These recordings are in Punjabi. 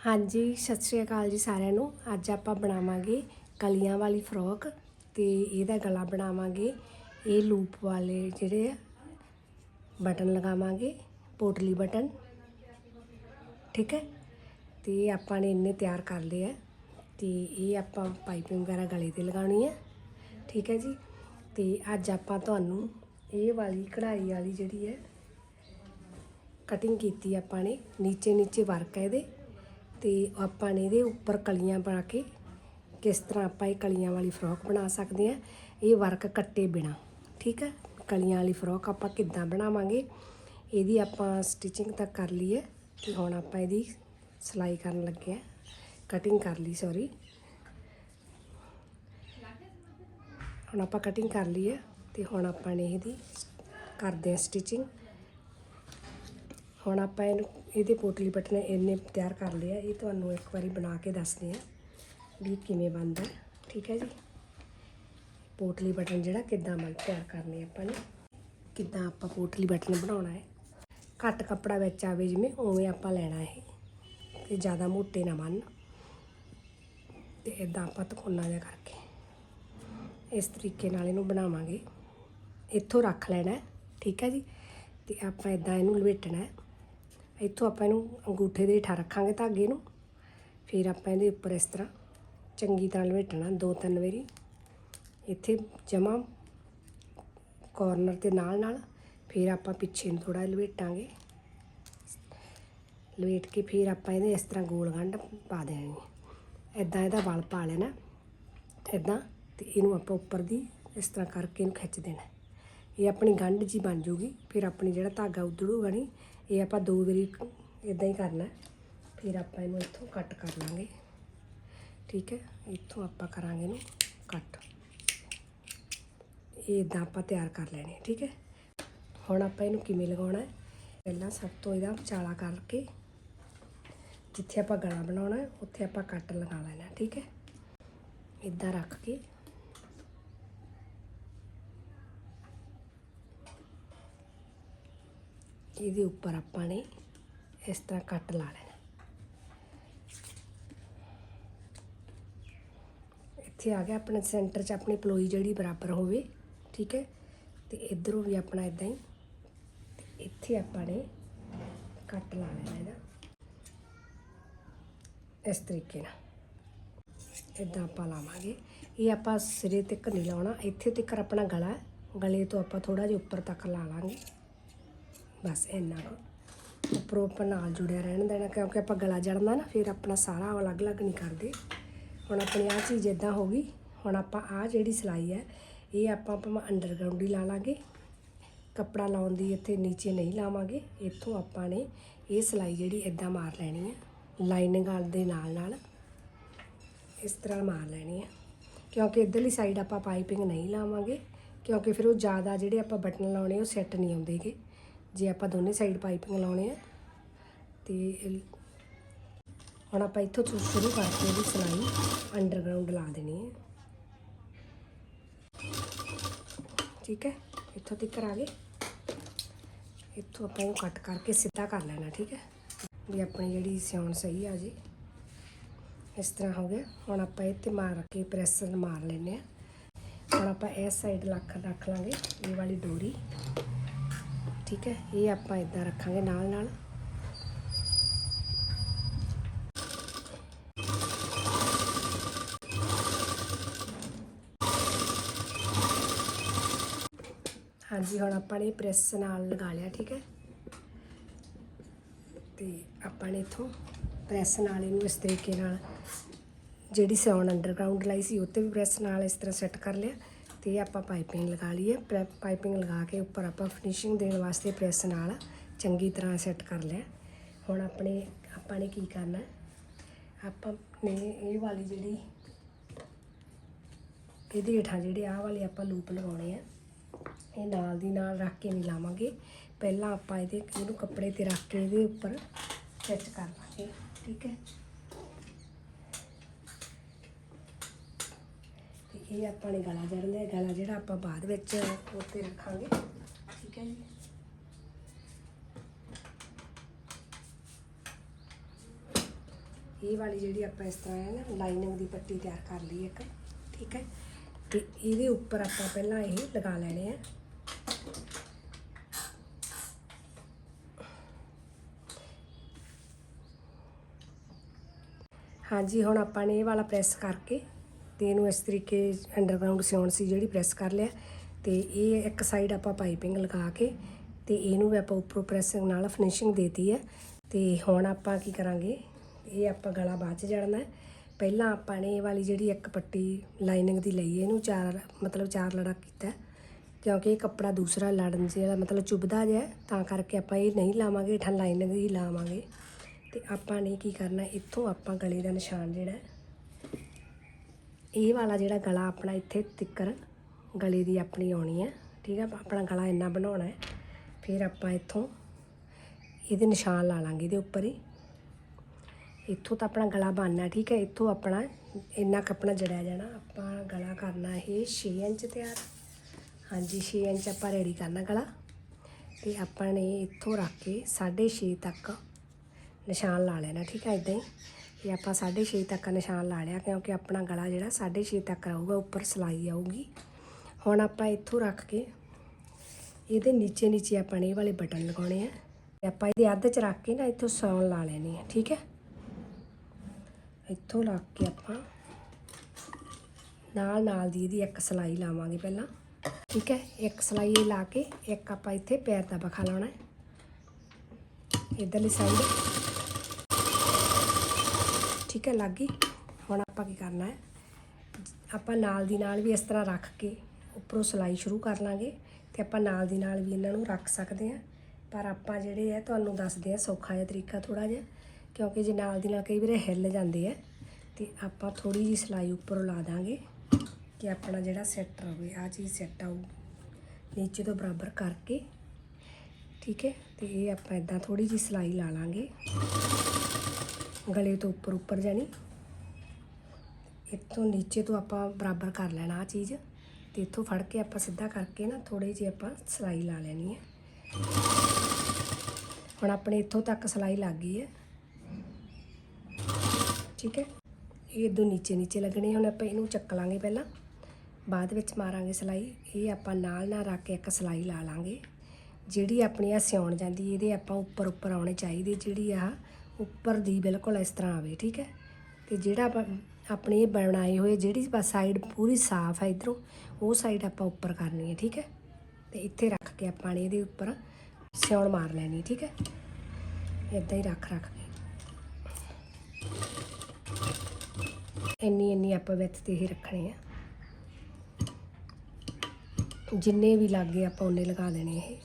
ਹਾਂਜੀ, ਸਤਿ ਸ਼੍ਰੀ ਅਕਾਲ ਜੀ ਸਾਰਿਆਂ ਨੂੰ। ਅੱਜ ਆਪਾਂ ਬਣਾਵਾਂਗੇ ਕਲੀਆਂ ਵਾਲੀ ਫਰੋਕ ਤੇ ਇਹਦਾ ਗਲਾ ਬਣਾਵਾਂਗੇ। ਇਹ ਲੂਪ ਵਾਲੇ ਜਿਹੜੇ ਆ, ਬਟਨ ਲਗਾਵਾਂਗੇ, ਪੋਟਲੀ ਬਟਨ। ਠੀਕ ਹੈ? ਤੇ ਆਪਾਂ ਨੇ ਇੰਨੇ ਤਿਆਰ ਕਰ ਲਏ ਆ ਤੇ ਇਹ ਆਪਾਂ ਪਾਈਪਿੰਗ ਵਗੈਰਾ ਗਲੇ ਤੇ ਲਗਾਉਣੀ ਹੈ ਠੀਕ ਹੈ ਜੀ? ਤੇ ਅੱਜ ਆਪਾਂ ਤੁਹਾਨੂੰ ਇਹ ਵਾਲੀ ਕਢਾਈ ਵਾਲੀ ਜਿਹੜੀ ਹੈ ਕਟਿੰਗ ਕੀਤੀ ਆਪਾਂ ਨੇ ਨੀਚੇ ਨੀਚੇ ਵਰਕ ਹੈ ਇਹਦੇ। ਤੇ ਆਪਾਂ ਨੇ ਇਹਦੇ ਉੱਪਰ ਕਲੀਆਂ ਬਣਾ ਕੇ ਕਿਸ ਤਰ੍ਹਾਂ ਆਪਾਂ ਇਹ ਕਲੀਆਂ ਵਾਲੀ ਫਰੋਕ ਬਣਾ ਸਕਦੇ ਆ ਇਹ ਵਰਕ ਕੱਟੇ ਬਿਨਾ, ਠੀਕ ਹੈ? ਕਲੀਆਂ ਵਾਲੀ ਫਰੋਕ ਆਪਾਂ ਕਿੱਦਾਂ ਬਣਾਵਾਂਗੇ? ਇਹਦੀ ਆਪਾਂ ਸਟਿਚਿੰਗ ਤਾਂ ਕਰ ਲਈ ਹੈ ਤੇ ਹੁਣ ਆਪਾਂ ਇਹਦੀ ਸਿਲਾਈ ਕਰਨ ਲੱਗੇ ਆ ਕਟਿੰਗ ਕਰ ਲਈ ਸੌਰੀ ਹੁਣ ਆਪਾਂ ਕਟਿੰਗ ਕਰ ਲਈ ਹੈ ਤੇ ਹੁਣ ਆਪਾਂ ਨੇ ਇਹਦੀ ਕਰਦੇ ਆ ਸਟਿਚਿੰਗ ਹੁਣ ਆਪਾਂ ਇਹਨੂੰ, ਇਹਦੇ ਪੋਟਲੀ ਬਟਨ ਇੰਨੇ ਤਿਆਰ ਕਰ ਲਏ ਆ ਇਹ ਤੁਹਾਨੂੰ ਇੱਕ ਵਾਰੀ ਬਣਾ ਕੇ ਦੱਸਦੇ ਆ ਵੀ ਕਿਵੇਂ ਬਣਦਾ ਠੀਕ ਹੈ ਜੀ? ਪੋਟਲੀ ਬਟਨ ਜਿਹੜਾ ਕਿੱਦਾਂ ਬਣ ਤਿਆਰ ਕਰਨੇ ਆਪਾਂ ਨੇ। ਕਿੱਦਾਂ ਆਪਾਂ ਪੋਟਲੀ ਬਟਨ ਬਣਾਉਣਾ ਹੈ। ਘੱਟ ਕੱਪੜਾ ਵਿੱਚ ਆਵੇ ਜਿਵੇਂ, ਉਵੇਂ ਆਪਾਂ ਲੈਣਾ ਇਹ। ਤੇ ਜ਼ਿਆਦਾ ਮੋਟੇ ਨਾ ਬਣ ਤੇ ਇਦਾਂ ਆਪਾਂ ਤਕੋਨਾ ਜਿਹਾ ਕਰਕੇ ਇਸ ਤਰੀਕੇ ਨਾਲ ਇਹਨੂੰ ਬਣਾਵਾਂਗੇ। ਇੱਥੋਂ ਰੱਖ ਲੈਣਾ ਠੀਕ ਹੈ ਜੀ? ਤੇ ਆਪਾਂ ਇਦਾਂ ਇਹਨੂੰ ਲਵੇਟਣਾ ਹੈ। ਇੱਥੋਂ ਆਪਾਂ ਇਹਨੂੰ ਅੰਗੂਠੇ ਦੇ ਹੇਠਾਂ ਰੱਖਾਂਗੇ ਧਾਗੇ ਨੂੰ। ਫਿਰ ਆਪਾਂ ਇਹਦੇ ਉੱਪਰ ਇਸ ਤਰ੍ਹਾਂ ਚੰਗੀ ਤਰ੍ਹਾਂ ਲਵੇਟਣਾ ਦੋ ਤਿੰਨ ਵਾਰੀ। ਇੱਥੇ ਜਮਾ ਕਾਰਨਰ ਤੇ ਨਾਲ ਨਾਲ ਫਿਰ ਆਪਾਂ ਪਿੱਛੇ ਨੂੰ ਥੋੜਾ ਲਵੇਟਾਂਗੇ। ਲਵੇਟ ਕੇ ਫਿਰ ਆਪਾਂ ਇਹਦੇ ਇਸ ਤਰ੍ਹਾਂ ਗੋਲ ਗੰਢ ਪਾ ਦੇਣੀ ਇਦਾਂ ਇਹਦਾ ਵਲ ਪਾ ਲੈਣਾ ਇਦਾਂ ਤੇ ਇਹਨੂੰ ਆਪਾਂ ਉੱਪਰ ਦੀ ਇਸ ਤਰ੍ਹਾਂ ਕਰਕੇ ਇਹਨੂੰ ਖਿੱਚ ਦੇਣਾ ਇਹ ਆਪਣੀ ਗੰਢ ਜੀ ਬਣ ਜੂਗੀ ਫਿਰ ਆਪਣੀ ਜਿਹੜਾ ਧਾਗਾ ਉਧੜੂਗਾ ਨਹੀਂ ਇਹ ਆਪਾਂ ਦੋ ਵਾਰੀ ਇਦਾਂ ਹੀ ਕਰਨਾ ਫਿਰ ਆਪਾਂ ਇਹਨੂੰ ਇੱਥੋਂ ਕੱਟ ਕਰ ਲਾਂਗੇ। ਠੀਕ ਹੈ? ਇੱਥੋਂ ਆਪਾਂ ਕਰਾਂਗੇ ਇਹਨੂੰ ਕੱਟ। ਇਹ ਇਦਾਂ ਆਪਾਂ ਤਿਆਰ ਕਰ ਲੈਣੇ ਠੀਕ ਹੈ? ਹੁਣ ਆਪਾਂ ਇਹਨੂੰ ਕਿਵੇਂ ਲਗਾਉਣਾ ਹੈ? ਪਹਿਲਾਂ ਸਭ ਤੋਂ ਇਹਦਾ ਵਿਚਾਲਾ ਕਰਕੇ ਜਿੱਥੇ ਆਪਾਂ ਗਲਾ ਬਣਾਉਣਾ ਉੱਥੇ ਆਪਾਂ ਕੱਟ ਲਗਾ ਲੈਣਾ ਠੀਕ ਹੈ? ਇਦਾਂ ਰੱਖ ਕੇ ਇਹਦੇ ਉੱਪਰ ਆਪਾਂ ਨੇ ਇਸ ਤਰ੍ਹਾਂ ਕੱਟ ਲਾ ਲੈਣਾ। ਇੱਥੇ ਆ ਗਿਆ ਆਪਣੇ ਸੈਂਟਰ 'ਚ ਆਪਣੀ ਪਲੋਈ ਜਿਹੜੀ ਬਰਾਬਰ ਹੋਵੇ, ਠੀਕ ਹੈ? ਤੇ ਇਧਰੋਂ ਵੀ ਆਪਣਾ ਇਦਾਂ ਹੀ ਇੱਥੇ ਆਪਾਂ ਨੇ ਕੱਟ ਲਾ ਲੈਣਾ ਇਹਦਾ। ਇਸ ਤਰੀਕੇ ਨਾਲ। ਇਦਾਂ ਆਪਾਂ ਲਾਵਾਂਗੇ। ਇਹ ਆਪਾਂ ਸਿਰੇ ਤੱਕ ਨਹੀਂ ਲਾਉਣਾ। ਇੱਥੇ ਤੱਕ ਆਪਣਾ ਗਲਾ ਗਲੇ ਤੋਂ ਆਪਾਂ ਥੋੜਾ ਜਿਹਾ ਉੱਪਰ ਤੱਕ ਲਾ ਲਾਂਗੇ। ਬਸ ਇੰਨਾ ਕੁ। ਉੱਪਰੋਂ ਆਪਾਂ ਨਾਲ ਜੁੜਿਆ ਰਹਿਣ ਦੇਣਾ, ਕਿਉਂਕਿ ਆਪਾਂ ਗਲਾ ਜੜਨਾ ਨਾ, ਫਿਰ ਆਪਣਾ ਸਾਰਾ ਅਲੱਗ-ਅਲੱਗ ਨਹੀਂ ਕਰਦੇ। ਹੁਣ ਆਪਣੀ ਆ ਚੀਜ਼ ਇਦਾਂ ਹੋ ਗਈ, ਹੁਣ ਆਪਾਂ ਆ ਜਿਹੜੀ ਸਿਲਾਈ ਹੈ, ਇਹ ਆਪਾਂ ਆਪਾਂ ਅੰਡਰਗਰਾਉਂਡ ਹੀ ਲਾ ਲਾਂਗੇ। ਕੱਪੜਾ ਲਾਉਣ ਦੀ ਇੱਥੇ ਨੀਚੇ ਨਹੀਂ ਲਾਵਾਂਗੇ, ਇੱਥੋਂ ਆਪਾਂ ਨੇ ਇਹ ਸਿਲਾਈ ਜਿਹੜੀ ਇਦਾਂ ਮਾਰ ਲੈਣੀ ਹੈ ਲਾਈਨਿੰਗ ਵਾਲ ਦੇ ਨਾਲ ਨਾਲ ਇਸ ਤਰ੍ਹਾਂ ਮਾਰ ਲੈਣੀ ਹੈ। ਕਿਉਂਕਿ ਇਧਰਲੀ ਸਾਈਡ ਆਪਾਂ ਪਾਈਪਿੰਗ ਨਹੀਂ ਲਾਵਾਂਗੇ, ਕਿਉਂਕਿ ਫਿਰ ਉਹ ਜ਼ਿਆਦਾ ਜਿਹੜੇ ਆਪਾਂ ਬਟਨ ਲਾਉਣੇ, ਉਹ ਸੈੱਟ ਨਹੀਂ ਆਉਂਦੇਗੇ ਜੇ ਆਪਾਂ ਦੋਨੇ ਸਾਈਡ ਪਾਈਪਿੰਗ ਲਾਉਣੇ ਆ, ਤੇ ਹੁਣ ਆਪਾਂ ਇੱਥੋਂ ਸ਼ੁਰੂ ਕਰਕੇ ਇਹਦੀ ਸਿਲਾਈ ਅੰਡਰਗਰਾਉਂਡ ਲਾ ਦੇਣੀ ਹੈ। ਠੀਕ ਹੈ? ਇੱਥੋਂ ਤੱਕ ਆ ਗਏ? ਇੱਥੋਂ ਆਪਾਂ ਇਹਨੂੰ ਕੱਟ ਕਰਕੇ ਸਿੱਧਾ ਕਰ ਲੈਣਾ, ਠੀਕ ਹੈ? ਵੀ ਆਪਣੀ ਜਿਹੜੀ ਸਿਉਣ ਸਹੀ ਆ ਜੇ। ਇਸ ਤਰ੍ਹਾਂ ਹੋ ਗਿਆ। ਹੁਣ ਆਪਾਂ ਇਹ ਤੇ ਮਾਰ ਕੇ ਪ੍ਰੈਸ ਮਾਰ ਲੈਨੇ ਆ ਹੁਣ ਆਪਾਂ ਇਸ ਸਾਈਡ ਲੱਖ ਰੱਖ ਲਾਂਗੇ, ਇਹ ਵਾਲੀ ਡੋਰੀ। ਠੀਕ ਹੈ, ਇਹ ਆਪਾਂ ਇਦਾਂ ਰੱਖਾਂਗੇ ਨਾਲ ਨਾਲ। ਹਾਂਜੀ, ਹੁਣ ਆਪਾਂ ਨੇ ਪ੍ਰੈਸ ਨਾਲ ਲਗਾ ਲਿਆ, ਠੀਕ ਹੈ। ਤੇ ਆਪਾਂ ਨੇ ਇਥੋਂ ਪ੍ਰੈਸ ਨਾਲ ਇਹਨੂੰ ਇਸ ਤਰੀਕੇ ਨਾਲ ਜਿਹੜੀ ਸਿਉਣ ਅੰਡਰਗਰਾਉਂਡ ਲਾਈ ਸੀ ਉੱਤੇ ਵੀ ਪ੍ਰੈਸ ਨਾਲ ਇਸ ਤਰ੍ਹਾਂ ਸੈੱਟ ਕਰ ਲਿਆ। ਤੇ ਆਪਾਂ ਪਾਈਪਿੰਗ ਲਗਾ ਲਈਏ। ਹੈ ਪਾਈਪਿੰਗ ਲਗਾ ਕੇ ਉੱਪਰ ਆਪਾਂ ਫਿਨਿਸ਼ਿੰਗ ਦੇਣ ਵਾਸਤੇ ਪ੍ਰੈਸ ਨਾਲ ਚੰਗੀ ਤਰ੍ਹਾਂ ਸੈੱਟ ਕਰ ਲਿਆ। ਹੁਣ ਆਪਣੇ, ਆਪਾਂ ਨੇ ਕੀ ਕਰਨਾ? ਆਪਾਂ ਨੇ ਇਹ ਵਾਲੀ ਜਿਹੜੀ ਇਹਦੇ ਹੇਠਾਂ ਜਿਹੜੇ ਆਹ ਵਾਲੇ ਆਪਾਂ ਲੂਪ ਲਗਾਉਣੇ ਆ, ਇਹ ਨਾਲ ਦੀ ਨਾਲ ਰੱਖ ਕੇ ਨਹੀਂ ਲਾਵਾਂਗੇ। ਪਹਿਲਾਂ ਆਪਾਂ ਇਹਦੇ, ਇਹਨੂੰ ਕੱਪੜੇ ਤੇ ਰੱਖ ਕੇ ਇਹਦੇ ਉੱਪਰ ਸਟਿਚ ਕਰ ਲਾਂਗੇ। ਠੀਕ ਹੈ? ਇਹ ਆਪਾਂ ਨੇ ਗਲਾ ਜੜਨਾ ਹੈ ਗਲਾ ਜਿਹੜਾ ਆਪਾਂ ਬਾਅਦ ਵਿੱਚ ਉੱਤੇ ਰੱਖਾਂਗੇ। ਠੀਕ ਹੈ ਜੀ। ਇਹ ਵਾਲੀ ਜਿਹੜੀ ਆਪਾਂ ਇਸ ਤਰ੍ਹਾਂ ਹੈ ਨਾ ਲਾਈਨਿੰਗ ਦੀ ਪੱਟੀ ਤਿਆਰ ਕਰ ਲਈ ਇੱਕ। ਠੀਕ ਹੈ। ਤੇ ਇਹਦੇ ਉੱਪਰ ਆਪਾਂ ਪਹਿਲਾਂ ਇਹ ਲਗਾ ਲੈਣੇ ਆ। ਹਾਂਜੀ, ਹੁਣ ਆਪਾਂ ਨੇ ਇਹ ਵਾਲਾ ਪ੍ਰੈਸ ਕਰਕੇ ਤੇ ਇਹਨੂੰ ਇਸ ਤਰੀਕੇ ਅੰਡਰਗਰਾਉਂਡ ਸਿਉਣ ਸੀ ਜਿਹੜੀ ਪ੍ਰੈਸ ਕਰ ਲਿਆ। ਤੇ ਇਹ ਇੱਕ ਸਾਈਡ ਆਪਾਂ ਪਾਈਪਿੰਗ ਲਗਾ ਕੇ ਤੇ ਇਹਨੂੰ ਵੀ ਆਪਾਂ ਉੱਪਰੋਂ ਪ੍ਰੈਸਿੰਗ ਨਾਲ ਫਿਨਿਸ਼ਿੰਗ ਦੇਤੀ ਹੈ। ਤੇ ਹੁਣ ਆਪਾਂ ਕੀ ਕਰਾਂਗੇ, ਇਹ ਆਪਾਂ ਗਲਾ ਬਾਅਦ ਚ ਜੜਨਾ ਪਹਿਲਾਂ ਆਪਾਂ ਨੇ ਇਹ ਵਾਲੀ ਜਿਹੜੀ ਇੱਕ ਪੱਟੀ ਲਾਈਨਿੰਗ ਦੀ ਲਈ ਇਹਨੂੰ ਚਾਰ, ਮਤਲਬ ਚਾਰ ਲੜਾ ਕੀਤਾ ਕਿਉਂਕਿ ਇਹ ਕੱਪੜਾ ਦੂਸਰਾ ਲੜਨ ਜਿਹੜਾ ਮਤਲਬ ਚੁੱਭਦਾ ਜਿਹਾ ਤਾਂ ਕਰਕੇ ਆਪਾਂ ਇਹ ਨਹੀਂ ਲਾਵਾਂਗੇ ਠਾ ਲਾਈਨਿੰਗ ਹੀ ਲਾਵਾਂਗੇ। ਤੇ ਆਪਾਂ ਨੇ ਕੀ ਕਰਨਾ, ਇੱਥੋਂ ਆਪਾਂ ਗਲੇ ਦਾ ਨਿਸ਼ਾਨ ਜਿਹੜਾ ਇਹ ਵਾਲਾ ਜਿਹੜਾ ਗਲਾ ਆਪਣਾ ਇੱਥੇ ਤਿੱਕਰ ਗਲੇ ਦੀ ਆਪਣੀ ਆਉਣੀ ਹੈ, ਠੀਕ ਹੈ, ਆਪਣਾ ਗਲਾ ਇੰਨਾ ਬਣਾਉਣਾ ਹੈ, ਫਿਰ ਆਪਾਂ ਇੱਥੋਂ ਇਹਦੇ ਨਿਸ਼ਾਨ ਲਾ ਲਾਂਗੇ ਇਹਦੇ ਉੱਪਰ ਹੀ। ਇੱਥੋਂ ਤਾਂ ਆਪਣਾ ਗਲਾ ਬਣਨਾ, ਠੀਕ ਹੈ, ਇੱਥੋਂ ਆਪਣਾ ਇੰਨਾ ਕੱਪੜਾ ਜੜਿਆ ਜਾਣਾ, ਆਪਾਂ ਗਲਾ ਕਰਨਾ ਇਹ 6 ਇੰਚ ਤਿਆਰ। ਹਾਂਜੀ 6 ਇੰਚ ਆਪਾਂ ਰੈਡੀ ਕਰਨਾ ਗਲਾ। ਤੇ ਆਪਾਂ ਨੇ ਇੱਥੋਂ ਰੱਖ ਕੇ 6.5 ਤੱਕ ਨਿਸ਼ਾਨ ਲਾ ਲੈਣਾ, ਠੀਕ ਹੈ ਇਦਾਂ ਹੀ। ਇਹ ਆਪਾਂ 6.5 ਤੱਕ ਨਿਸ਼ਾਨ ਲਾ ਲਿਆ, ਕਿਉਂਕਿ ਆਪਣਾ ਗਲਾ ਜਿਹੜਾ 6.5 ਤੱਕ ਰਹੂਗਾ, ਉੱਪਰ ਸਲਾਈ ਆਊਗੀ। ਹੁਣ ਆਪਾਂ ਇੱਥੋਂ ਰੱਖ ਕੇ ਇਹਦੇ ਨੀਚੇ ਨੀਚੇ ਆਪਾਂ ਨੇ ਇਹ ਵਾਲੇ ਬਟਨ ਲਗਾਉਣੇ ਆ। ਤੇ ਆਪਾਂ ਇਹਦੇ ਅੱਧ ਚ ਰੱਖ ਕੇ ਨਾ ਇੱਥੋਂ ਸੌਣ ਲਾ ਲੈਣੀ ਹੈ ਠੀਕ ਹੈ? ਇੱਥੋਂ ਲਾ ਕੇ ਆਪਾਂ ਨਾਲ ਨਾਲ ਦੀ ਇਹਦੀ ਇੱਕ ਸਲਾਈ ਲਾਵਾਂਗੇ ਪਹਿਲਾਂ, ਠੀਕ ਹੈ? ਇੱਕ ਸਲਾਈ ਲਾ ਕੇ, ਇੱਕ ਆਪਾਂ ਇੱਥੇ ਪੈਰ ਦਾ ਬਖਾ ਲਾਉਣਾ ਹੈ। ਇਧਰਲੀ ਸਾਈਡ ਠੀਕ ਹੈ, ਲੱਗ ਗਈ। ਹੁਣ ਆਪਾਂ ਕੀ ਕਰਨਾ ਹੈ? ਆਪਾਂ ਨਾਲ ਦੀ ਨਾਲ ਵੀ ਇਸ ਤਰ੍ਹਾਂ ਰੱਖ ਕੇ ਉੱਪਰੋਂ ਸਲਾਈ ਸ਼ੁਰੂ ਕਰ ਲਾਂਗੇ ਤੇ ਆਪਾਂ ਨਾਲ ਦੀ ਨਾਲ ਵੀ ਇਹਨਾਂ ਨੂੰ ਰੱਖ ਸਕਦੇ ਹਾਂ। ਪਰ ਆਪਾਂ ਜਿਹੜੇ ਆ ਤੁਹਾਨੂੰ ਦੱਸਦੇ ਆ ਸੌਖਾ ਜਿਹਾ ਤਰੀਕਾ ਥੋੜਾ ਜਿਹਾ, ਕਿਉਂਕਿ ਜੇ ਨਾਲ ਦੀ ਨਾਲ ਕਈ ਵਾਰ ਹਿੱਲ ਜਾਂਦੇ ਆ ਤੇ ਆਪਾਂ ਥੋੜੀ ਜੀ ਸਲਾਈ ਉੱਪਰੋਂ ਲਾ ਦਾਂਗੇ ਕਿ ਆਪਣਾ ਜਿਹੜਾ ਸੈੱਟ ਰਹੇ ਆ ਚੀਜ਼ ਸੈੱਟ ਆਊ। ਨੀਚੇ ਤੋਂ ਬਰਾਬਰ ਕਰਕੇ, ਠੀਕ ਹੈ, ਤੇ ਇਹ ਆਪਾਂ ਇਦਾਂ ਥੋੜੀ ਜੀ ਸਲਾਈ ਲਾ ਲਾਂਗੇ। ਗਲੇ ਤੋਂ ਉੱਪਰ ਉੱਪਰ ਜਾਣੀ। ਇੱਥੋਂ ਨੀਚੇ ਤੋਂ ਆਪਾਂ ਬਰਾਬਰ ਕਰ ਲੈਣਾ ਆ ਚੀਜ਼। ਤੇ ਇੱਥੋਂ ਫੜ ਕੇ ਆਪਾਂ ਸਿੱਧਾ ਕਰਕੇ ਨਾ ਥੋੜੀ ਜਿਹੀ ਆਪਾਂ ਸਲਾਈ ਲਾ ਲੈਣੀ ਹੈ। ਹੁਣ ਆਪਣੇ ਇੱਥੋਂ ਤੱਕ ਸਲਾਈ ਲੱਗ ਗਈ ਹੈ। ਠੀਕ ਹੈ। ਇਹ ਇਦੋਂ ਨੀਚੇ ਨੀਚੇ ਲੱਗਣੇ ਹੁਣ ਆਪਾਂ ਇਹਨੂੰ ਚੱਕ ਲਾਂਗੇ ਪਹਿਲਾਂ। ਬਾਅਦ ਵਿੱਚ ਮਾਰਾਂਗੇ ਸਲਾਈ। ਇਹ ਆਪਾਂ ਨਾਲ ਨਾਲ ਰੱਖ ਕੇ ਇੱਕ ਸਲਾਈ ਲਾ ਲਾਂਗੇ। ਜਿਹੜੀ ਆਪਣੀ ਆ ਸਿਉਣ ਜਾਂਦੀ ਇਹਦੇ ਆਪਾਂ ਉੱਪਰ ਉੱਪਰ ਆਉਣੇ ਚਾਹੀਦੇ। ਜਿਹੜੀ ਆ ਉੱਪਰ ਦੀ ਬਿਲਕੁਲ ਇਸ ਤਰ੍ਹਾਂ ਆਵੇ, ਠੀਕ ਹੈ? ਤੇ ਜਿਹੜਾ ਆਪਾਂ ਆਪਣੇ ਬਣਾਏ ਹੋਏ ਜਿਹੜੀ ਸਾਈਡ ਪੂਰੀ ਸਾਫ਼ ਹੈ ਇਧਰੋਂ, ਉਹ ਸਾਈਡ ਆਪਾਂ ਉੱਪਰ ਕਰਨੀ ਹੈ, ਠੀਕ ਹੈ? ਤੇ ਇੱਥੇ ਰੱਖ ਕੇ ਆਪਾਂ ਨੇ ਇਹਦੇ ਉੱਪਰ ਸਿਉਣ ਮਾਰ ਲੈਣੀ ਠੀਕ ਹੈ? ਇਦਾਂ ਹੀ ਰੱਖ ਰੱਖ ਕੇ। ਇੰਨੀ ਇੰਨੀ ਆਪਾਂ ਵਿੱਚ ਤੇ ਹੀ ਰੱਖਣੇ ਆ ਜਿੰਨੇ ਵੀ ਲਾਗੇ ਆਪਾਂ ਉਹਨੇ ਲਗਾ ਦੇਣੇ ਇਹ।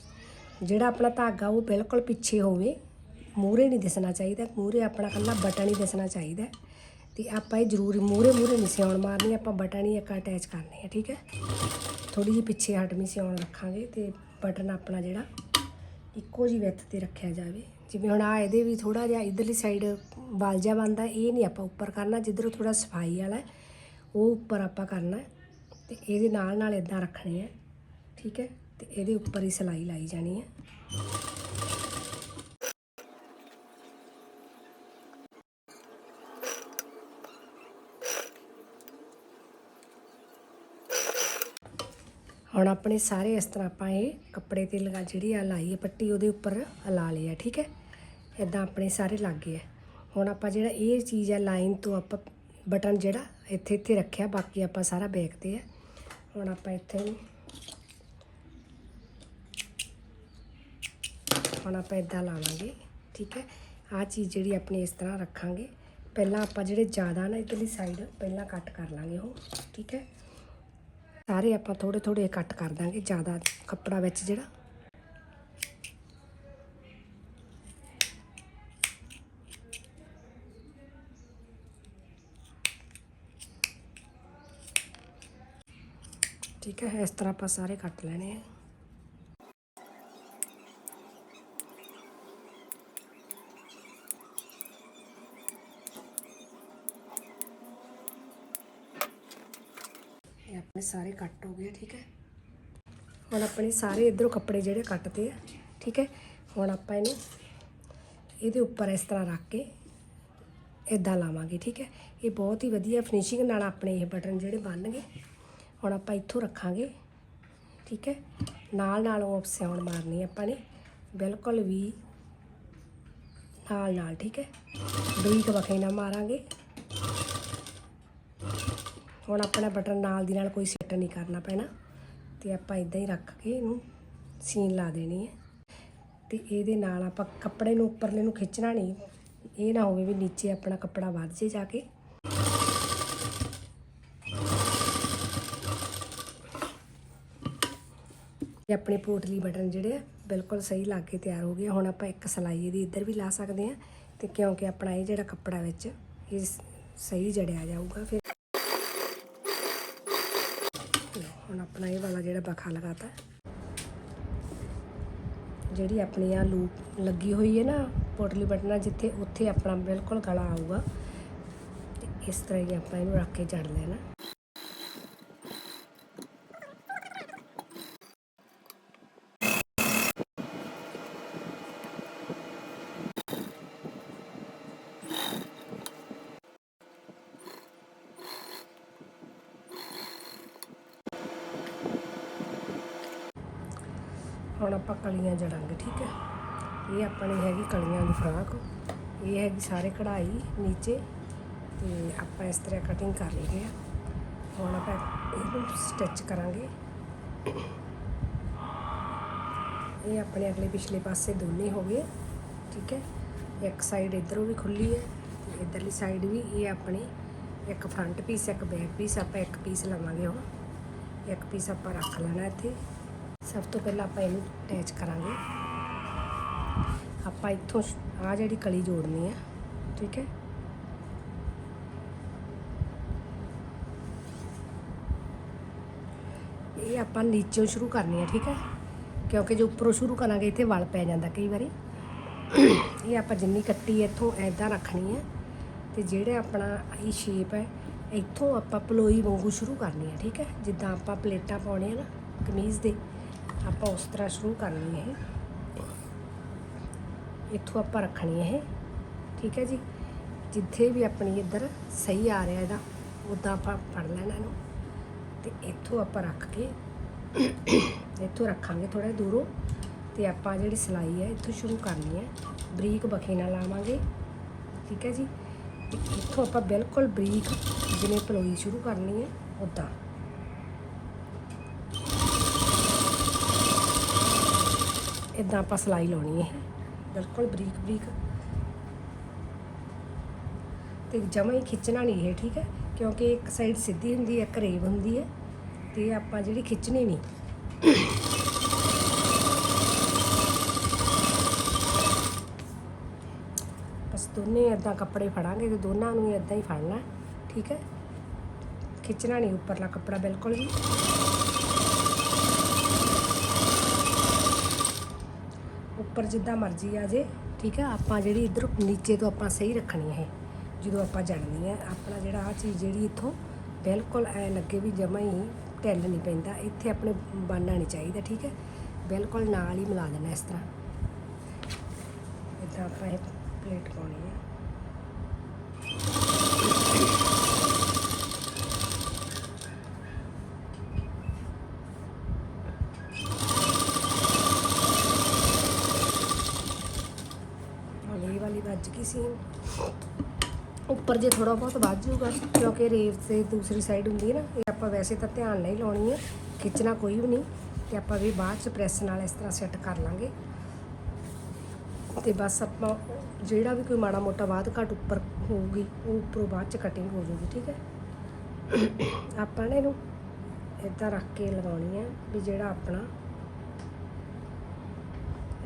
ਜਿਹੜਾ ਆਪਣਾ ਧਾਗਾ ਉਹ ਬਿਲਕੁਲ ਪਿੱਛੇ ਹੋਵੇ ਮੂਰੇ ਨਹੀਂ ਦਿਸਣਾ ਚਾਹੀਦਾ ਮੂਰੇ ਆਪਣਾ ਕੱਲਾ ਬਟਨ ਹੀ ਦਿਸਣਾ ਚਾਹੀਦਾ ਤੇ ਆਪਾਂ ਇਹ ਜ਼ਰੂਰੀ ਮੂਰੇ ਮੂਰੇ ਨਹੀਂ ਸਿਉਣ ਮਾਰਨੀ, ਆਪਾਂ ਬਟਨ ਹੀ ਇੱਕ ਅਟੈਚ ਕਰਨੇ ਆ, ਠੀਕ ਹੈ? ਥੋੜੀ ਜਿਹੀ ਪਿੱਛੇ ਹਟਵੀਂ ਸਿਉਣ ਰੱਖਾਂਗੇ ਤੇ ਬਟਨ ਆਪਣਾ ਜਿਹੜਾ ਇੱਕੋ ਜੀ ਵਿੱਥ ਤੇ ਰੱਖਿਆ ਜਾਵੇ। ਜਿਵੇਂ ਹੁਣ ਆ ਇਹਦੇ ਵੀ ਥੋੜਾ ਜਿਹਾ ਇਧਰਲੀ ਸਾਈਡ ਵਾਲਜਾ ਜਿਹਾ ਬਣਦਾ ਇਹ ਨਹੀਂ ਆਪਾਂ ਉੱਪਰ ਕਰਨਾ, ਜਿੱਧਰੋਂ ਥੋੜਾ ਸਫ਼ਾਈ ਵਾਲਾ ਉਹ ਉੱਪਰ ਆਪਾਂ ਕਰਨਾ ਹੈ। ਤੇ ਇਹਦੇ ਨਾਲ ਨਾਲ ਇਦਾਂ ਰੱਖਣੀ ਹੈ ਠੀਕ ਹੈ? ਤੇ ਇਹਦੇ ਉੱਪਰ ਹੀ ਸਲਾਈ ਲਾਈ ਜਾਣੀ ਹੈ। ਹੁਣ ਆਪਣੇ ਸਾਰੇ ਇਸ ਤਰ੍ਹਾਂ ਆਪਾਂ ਇਹ ਕੱਪੜੇ ਤੇ ਲਗਾ ਜਿਹੜੀ ਆ ਲਾਈ ਹੈ ਪੱਟੀ, ਉਹਦੇ ਉੱਪਰ ਲਾ ਲਈ ਹੈ, ਠੀਕ ਹੈ? ਇਦਾਂ ਆਪਣੇ ਸਾਰੇ ਲੱਗ ਗਏ ਹੁਣ ਆਪਾਂ ਜਿਹੜਾ ਇਹ ਚੀਜ਼ ਆ ਲਾਈਨ ਤੋਂ ਆਪਾਂ ਬਟਨ ਜਿਹੜਾ ਇੱਥੇ ਇੱਥੇ ਰੱਖਿਆ, ਬਾਕੀ ਆਪਾਂ ਸਾਰਾ ਬੈਕ ਤੇ ਹੈ ਹੁਣ ਆਪਾਂ ਇੱਥੇ ਹੁਣ ਆਪਾਂ ਇਦਾਂ ਲਾਵਾਂਗੇ, ਠੀਕ ਹੈ? ਆ ਚੀਜ਼ ਜਿਹੜੀ ਆਪਣੀ ਇਸ ਤਰ੍ਹਾਂ ਰੱਖਾਂਗੇ। ਪਹਿਲਾਂ ਆਪਾਂ ਜਿਹੜੇ ਜ਼ਿਆਦਾ ਨਾ ਇਧਰਲੀ ਸਾਈਡ ਪਹਿਲਾਂ ਕੱਟ ਕਰ ਲਾਂਗੇ ਉਹ, ਠੀਕ ਹੈ? ਸਾਰੇ ਆਪਾਂ ਥੋੜੇ ਥੋੜੇ ਕੱਟ ਕਰ ਦਾਂਗੇ, ਜ਼ਿਆਦਾ ਕੱਪੜਾ ਵਿੱਚ ਜਿਹੜਾ। ਠੀਕ ਹੈ, ਇਸ ਤਰ੍ਹਾਂ ਆਪਾਂ ਸਾਰੇ ਕੱਟ ਲੈਣੇ ਆ ਇਹ ਆਪਣੇ ਸਾਰੇ ਕੱਟ ਹੋ ਗਏ ਠੀਕ ਹੈ? ਹੁਣ ਆਪਣੇ ਸਾਰੇ ਇਧਰੋਂ ਕੱਪੜੇ ਜਿਹੜੇ ਕੱਟਦੇ ਆ, ਠੀਕ ਹੈ? ਹੁਣ ਆਪਾਂ ਇਹਨੂੰ ਇਹਦੇ ਉੱਪਰ ਇਸ ਤਰ੍ਹਾਂ ਰੱਖ ਕੇ ਇਦਾਂ ਲਾਵਾਂਗੇ, ਠੀਕ ਹੈ? ਇਹ ਬਹੁਤ ਹੀ ਵਧੀਆ ਫਿਨਿਸ਼ਿੰਗ ਨਾਲ ਆਪਣੇ ਇਹ ਬਟਨ ਜਿਹੜੇ ਬਣਨਗੇ, ਹੁਣ ਆਪਾਂ ਇੱਥੋਂ ਰੱਖਾਂਗੇ, ਠੀਕ ਹੈ? ਨਾਲ ਨਾਲ ਉਹ ਸਿਆਉਣ ਮਾਰਨੀ ਆਪਾਂ ਨੇ, ਬਿਲਕੁਲ ਵੀ ਨਾਲ ਨਾਲ, ਠੀਕ ਹੈ? ਬਰੀਕ ਵਖੇ ਨਾ ਮਾਰਾਂਗੇ। ਹੁਣ ਆਪਣਾ ਬਟਨ ਨਾਲ ਦੀ ਨਾਲ ਕੋਈ ਸੈੱਟ ਨਹੀਂ ਕਰਨਾ ਪੈਣਾ। ਤੇ ਆਪਾਂ ਇਦਾਂ ਹੀ ਰੱਖ ਕੇ ਇਹਨੂੰ ਸੀਨ ਲਾ ਦੇਣੀ ਹੈ। ਤੇ ਇਹਦੇ ਨਾਲ ਆਪਾਂ ਕੱਪੜੇ ਨੂੰ ਉੱਪਰਲੇ ਨੂੰ ਖਿੱਚਣਾ ਨਹੀਂ। ਇਹ ਨਾ ਹੋਵੇ ਵੀ ਨੀਚੇ ਆਪਣਾ ਕੱਪੜਾ ਵੱਧ ਜੇ ਜਾ ਕੇ। ਇਹ ਆਪਣੇ ਪੋਟਲੀ ਬਟਨ ਜਿਹੜੇ ਆ, ਬਿਲਕੁਲ ਸਹੀ ਲੱਗ ਕੇ ਤਿਆਰ ਹੋ ਗਏ ਹੁਣ ਆਪਾਂ ਇੱਕ ਸਲਾਈ ਇਹਦੀ ਇੱਧਰ ਵੀ ਲਾ ਸਕਦੇ ਆ। ਤੇ ਕਿਉਂਕਿ ਆਪਣਾ ਇਹ ਜਿਹੜਾ ਕੱਪੜਾ ਵਿੱਚ ਇਹ ਸਹੀ ਜੜਿਆ ਜਾਊਗਾ ਫਿਰ। ਹੁਣ ਆਪਣਾ ਇਹ ਵਾਲਾ ਜਿਹੜਾ ਬਖਾ ਲਗਾਤਾ। ਜਿਹੜੀ ਆਪਣੀ ਆ ਲੂਪ ਲੱਗੀ ਹੋਈ ਹੈ ਨਾ, ਪੋਟਲੀ ਬਟਨਾ, ਜਿੱਥੇ ਉੱਥੇ ਆਪਣਾ ਬਿਲਕੁਲ ਗਲਾ ਆਊਗਾ, ਤੇ ਇਸ ਤਰ੍ਹਾਂ ਹੀ ਆਪਾਂ ਇਹਨੂੰ ਰੱਖ ਕੇ ਜੜ ਲੈਣਾ ਹੁਣ ਆਪਾਂ ਕਲੀਆਂ ਜੜਾਂਗੇ ਠੀਕ ਹੈ? ਇਹ ਆਪਣੀ ਹੈਗੀ ਕਲੀਆਂ ਦੀ ਫਰਾਕ, ਇਹ ਹੈਗੀ ਸਾਰੇ ਕਢਾਈ ਨੀਚੇ, ਤੇ ਆਪਾਂ ਇਸ ਤਰ੍ਹਾਂ ਕਟਿੰਗ ਕਰ ਲਈਏ। ਹੁਣ ਆਪਾਂ ਇਹਨੂੰ ਸਟਿਚ ਕਰਾਂਗੇ। ਇਹ ਆਪਣੇ ਅਗਲੇ ਪਿਛਲੇ ਪਾਸੇ ਦੋਨੇ ਹੋ ਗਏ, ਠੀਕ ਹੈ? ਇੱਕ ਸਾਈਡ ਇਧਰੋਂ ਵੀ ਖੁੱਲੀ ਹੈ, ਤੇ ਇਧਰਲੀ ਸਾਈਡ ਵੀ, ਇਹ ਆਪਣੀ ਇੱਕ ਫਰੰਟ ਪੀਸ ਇੱਕ ਬੈਕ ਪੀਸ ਆਪਾਂ ਇੱਕ ਪੀਸ ਲਵਾਂਗੇ ਹੁਣ। ਇੱਕ ਪੀਸ ਆਪਾਂ ਰੱਖ ਲੈਣਾ ਇੱਥੇ। ਸਭ ਤੋਂ ਪਹਿਲਾਂ ਆਪਾਂ ਇਹਨੂੰ ਅਟੈਚ ਕਰਾਂਗੇ। ਆਪਾਂ ਇੱਥੋਂ ਆ ਜਿਹੜੀ ਕਲੀ ਜੋੜਨੀ ਹੈ ਠੀਕ ਹੈ? ਇਹ ਆਪਾਂ ਨੀਚੋਂ ਸ਼ੁਰੂ ਕਰਨੀ ਹੈ ਠੀਕ ਹੈ? ਕਿਉਂਕਿ ਜੇ ਉੱਪਰੋਂ ਸ਼ੁਰੂ ਕਰਾਂਗੇ, ਇੱਥੇ ਵਲ ਪੈ ਜਾਂਦਾ ਕਈ ਵਾਰੀ। ਇਹ ਆਪਾਂ ਜਿੰਨੀ ਕੱਟੀ ਇੱਥੋਂ ਐਦਾਂ ਰੱਖਣੀ ਹੈ ਤੇ ਜਿਹੜੇ ਆਪਣਾ ਇਹ ਸ਼ੇਪ ਹੈ, ਇੱਥੋਂ ਆਪਾਂ ਪਲੋਈ ਵਾਂਗੂ ਸ਼ੁਰੂ ਕਰਨੀ ਹੈ ਠੀਕ ਹੈ? ਜਿੱਦਾਂ ਆਪਾਂ ਪਲੇਟਾਂ ਪਾਉਣੀਆਂ ਨਾ ਕਮੀਜ਼ ਦੇ ਆਪਾਂ ਉਸ ਤਰ੍ਹਾਂ ਸ਼ੁਰੂ ਕਰਨੀ ਹੈ। ਇਹ ਇੱਥੋਂ ਆਪਾਂ ਰੱਖਣੀ ਹੈ ਇਹ। ਠੀਕ ਹੈ ਜੀ? ਜਿੱਥੇ ਵੀ ਆਪਣੀ ਇੱਧਰ ਸਹੀ ਆ ਰਿਹਾ ਇਹਦਾ, ਉਦਾਂ ਆਪਾਂ ਫੜ ਲੈਣਾ ਇਹਨੂੰ। ਤੇ ਇੱਥੋਂ ਆਪਾਂ ਰੱਖ ਕੇ, ਇੱਥੋਂ ਰੱਖਾਂਗੇ ਥੋੜਾ ਦੂਰੋਂ। ਤੇ ਆਪਾਂ ਜਿਹੜੀ ਸਿਲਾਈ ਹੈ, ਇੱਥੋਂ ਸ਼ੁਰੂ ਕਰਨੀ ਹੈ। ਬਰੀਕ ਬਖੇ ਨਾਲ ਲਾਵਾਂਗੇ। ਠੀਕ ਹੈ ਜੀ? ਤੇ ਇੱਥੋਂ ਆਪਾਂ ਬਿਲਕੁਲ ਬਰੀਕ, ਜਿਵੇਂ ਪਲੋਈ ਸ਼ੁਰੂ ਕਰਨੀ ਹੈ, ਉਦਾਂ। ਇਦਾਂ ਆਪਾਂ ਸਿਲਾਈ ਲਾਉਣੀ ਹੈ। ਬਿਲਕੁਲ ਬਰੀਕ ਬਰੀਕ। ਤੇ ਜਮਾਂ ਹੀ ਖਿੱਚਣਾ ਨਹੀਂ ਹੈ ਠੀਕ ਹੈ? ਕਿਉਂਕਿ ਇੱਕ ਸਾਈਡ ਸਿੱਧੀ ਹੁੰਦੀ ਹੈ ਇੱਕ ਰੇਵ ਹੁੰਦੀ ਹੈ। ਤੇ ਆਪਾਂ ਜਿਹੜੀ ਖਿੱਚਣੀ ਨਹੀਂ। ਬਸ ਦੋਨੇ ਇਦਾਂ ਕੱਪੜੇ ਫੜਾਂਗੇ ਤੇ ਦੋਨਾਂ ਨੂੰ ਇਦਾਂ ਹੀ ਫੜਨਾ ਠੀਕ ਹੈ? ਖਿੱਚਣਾ ਨਹੀਂ ਉੱਪਰਲਾ ਕੱਪੜਾ ਬਿਲਕੁਲ ਵੀ। ਉੱਪਰ ਜਿੱਦਾਂ ਮਰਜ਼ੀ ਆ ਜੇ, ਠੀਕ ਹੈ ਆਪਾਂ ਜਿਹੜੀ ਇਧਰ ਨੀਚੇ ਤੋਂ ਆਪਾਂ ਸਹੀ ਰੱਖਣੀ ਹੈ ਇਹ। ਜਦੋਂ ਆਪਾਂ ਜੜਨੀ ਹੈ ਆਪਣਾ ਜਿਹੜਾ ਆ ਚੀਜ਼ ਜਿਹੜੀ ਇੱਥੋਂ ਬਿਲਕੁਲ ਐ ਲੱਗੇ ਵੀ ਜਮਾ ਹੀ ਢਿੱਲ ਨਹੀਂ ਪੈਂਦਾ, ਇੱਥੇ ਆਪਣੇ ਬਣਨਾ ਨਹੀਂ ਚਾਹੀਦਾ, ਠੀਕ ਹੈ ਬਿਲਕੁਲ ਨਾਲ ਹੀ ਮਿਲਾ ਦੇਣਾ ਇਸ ਤਰ੍ਹਾਂ। ਇਦਾਂ ਆਪਾਂ ਇਹ ਪਲੇਟ ਪਾਉਣੀ ਹੈ ਹੁਣ ਇਹ ਵਾਲੀ ਵੱਜ ਗਈ ਸੀ। ਉੱਪਰ ਜੇ ਥੋੜਾ ਬਹੁਤ ਵੱਧ ਜਾਊਗਾ, ਕਿਉਂਕਿ ਰੇਵ ਤੇ ਦੂਸਰੀ ਸਾਈਡ ਹੁੰਦੀ ਹੈ ਨਾ, ਇਹ ਆਪਾਂ ਵੈਸੇ ਤਾਂ ਧਿਆਨ ਨਹੀਂ ਲਾਉਣੀ ਹੈ ਖਿੱਚਣਾ ਕੋਈ ਵੀ ਨਹੀਂ, ਤੇ ਆਪਾਂ ਵੀ ਬਾਅਦ ਚ ਪ੍ਰੈਸ ਨਾਲ ਇਸ ਤਰ੍ਹਾਂ ਸੈੱਟ ਕਰ ਲਾਂਗੇ। ਤੇ ਬਸ ਆਪਾਂ ਜਿਹੜਾ ਵੀ ਕੋਈ ਮਾੜਾ ਮੋਟਾ ਬਾਅਦ ਘੱਟ ਉੱਪਰ ਹੋਊਗੀ, ਉਹ ਉੱਪਰੋਂ ਬਾਅਦ ਚ ਕਟਿੰਗ ਹੋ ਜਾਊਗੀ, ਠੀਕ ਹੈ? ਆਪਾਂ ਨੇ ਇਹਨੂੰ ਇਦਾਂ ਰੱਖ ਕੇ ਲਗਾਉਣੀ ਹੈ ਵੀ ਜਿਹੜਾ ਆਪਣਾ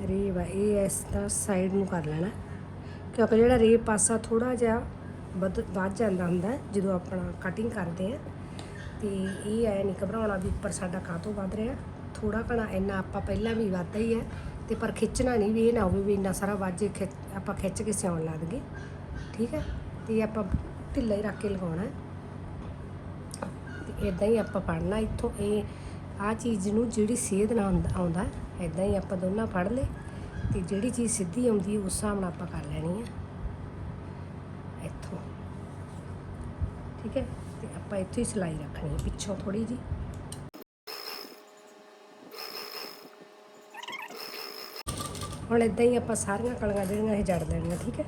ਰੇਵ ਹੈ ਇਹ ਇਸ ਤਰ੍ਹਾਂ ਸਾਈਡ ਨੂੰ ਕਰ ਲੈਣਾ। ਕਿਉਂਕਿ ਜਿਹੜਾ ਰੇਵ ਪਾਸਾ ਥੋੜਾ ਜਿਹਾ ਵੱਧ ਵੱਧ ਜਾਂਦਾ ਹੁੰਦਾ ਜਦੋਂ ਆਪਣਾ ਕਟਿੰਗ ਕਰਦੇ ਆ। ਤੇ ਇਹ ਐ ਨਹੀਂ ਘਬਰਾਉਣਾ ਵੀ ਉੱਪਰ ਸਾਡਾ ਕਾਹਤੋਂ ਵੱਧ ਰਿਹਾ। ਥੋੜਾ ਘਣਾ ਇੰਨਾ ਆਪਾਂ ਪਹਿਲਾਂ ਵੀ ਵੱਧਦਾ ਹੀ ਹੈ, ਤੇ ਪਰ ਖਿੱਚਣਾ ਨਹੀਂ ਵੀ ਇਹ ਨਾ ਹੋਵੇ ਵੀ ਇੰਨਾ ਸਾਰਾ ਵਾਜੇ ਖਿੱਚ, ਆਪਾਂ ਖਿੱਚ ਕੇ ਸਿਉਣ ਲੱਗ ਗਏ। ਠੀਕ ਹੈ? ਤੇ ਆਪਾਂ ਢਿੱਲਾ ਹੀ ਰੱਖ ਕੇ ਲਗਾਉਣਾ ਹੈ। ਤੇ ਇਦਾਂ ਹੀ ਆਪਾਂ ਫੜਨਾ ਇੱਥੋਂ, ਇਹ ਆ ਚੀਜ਼ ਨੂੰ ਜਿਹੜੀ ਸੇਧ ਨਾਲ ਆਉਂਦਾ- ਆਉਂਦਾ ਇਦਾਂ ਹੀ ਆਪਾਂ ਦੋਨਾਂ ਫੜ ਲੇ ਤੇ ਜਿਹੜੀ ਚੀਜ਼ ਸਿੱਧੀ ਆਉਂਦੀ ਹੈ ਉਸ ਹਿਸਾਬ ਨਾਲ ਆਪਾਂ ਕਰ ਲੈਣੀ ਹੈ ਇੱਥੋਂ। ਠੀਕ ਹੈ? ਤੇ ਆਪਾਂ ਇੱਥੇ ਹੀ ਸਿਲਾਈ ਰੱਖਣੀ ਹੈ ਪਿੱਛੋਂ ਥੋੜੀ ਜੀ ਹੁਣ ਇਦਾਂ ਹੀ ਆਪਾਂ ਸਾਰੀਆਂ ਕਲੀਆਂ ਜਿਹੜੀਆਂ ਇਹ ਜੜ ਲੈਣੀਆਂ, ਠੀਕ ਹੈ?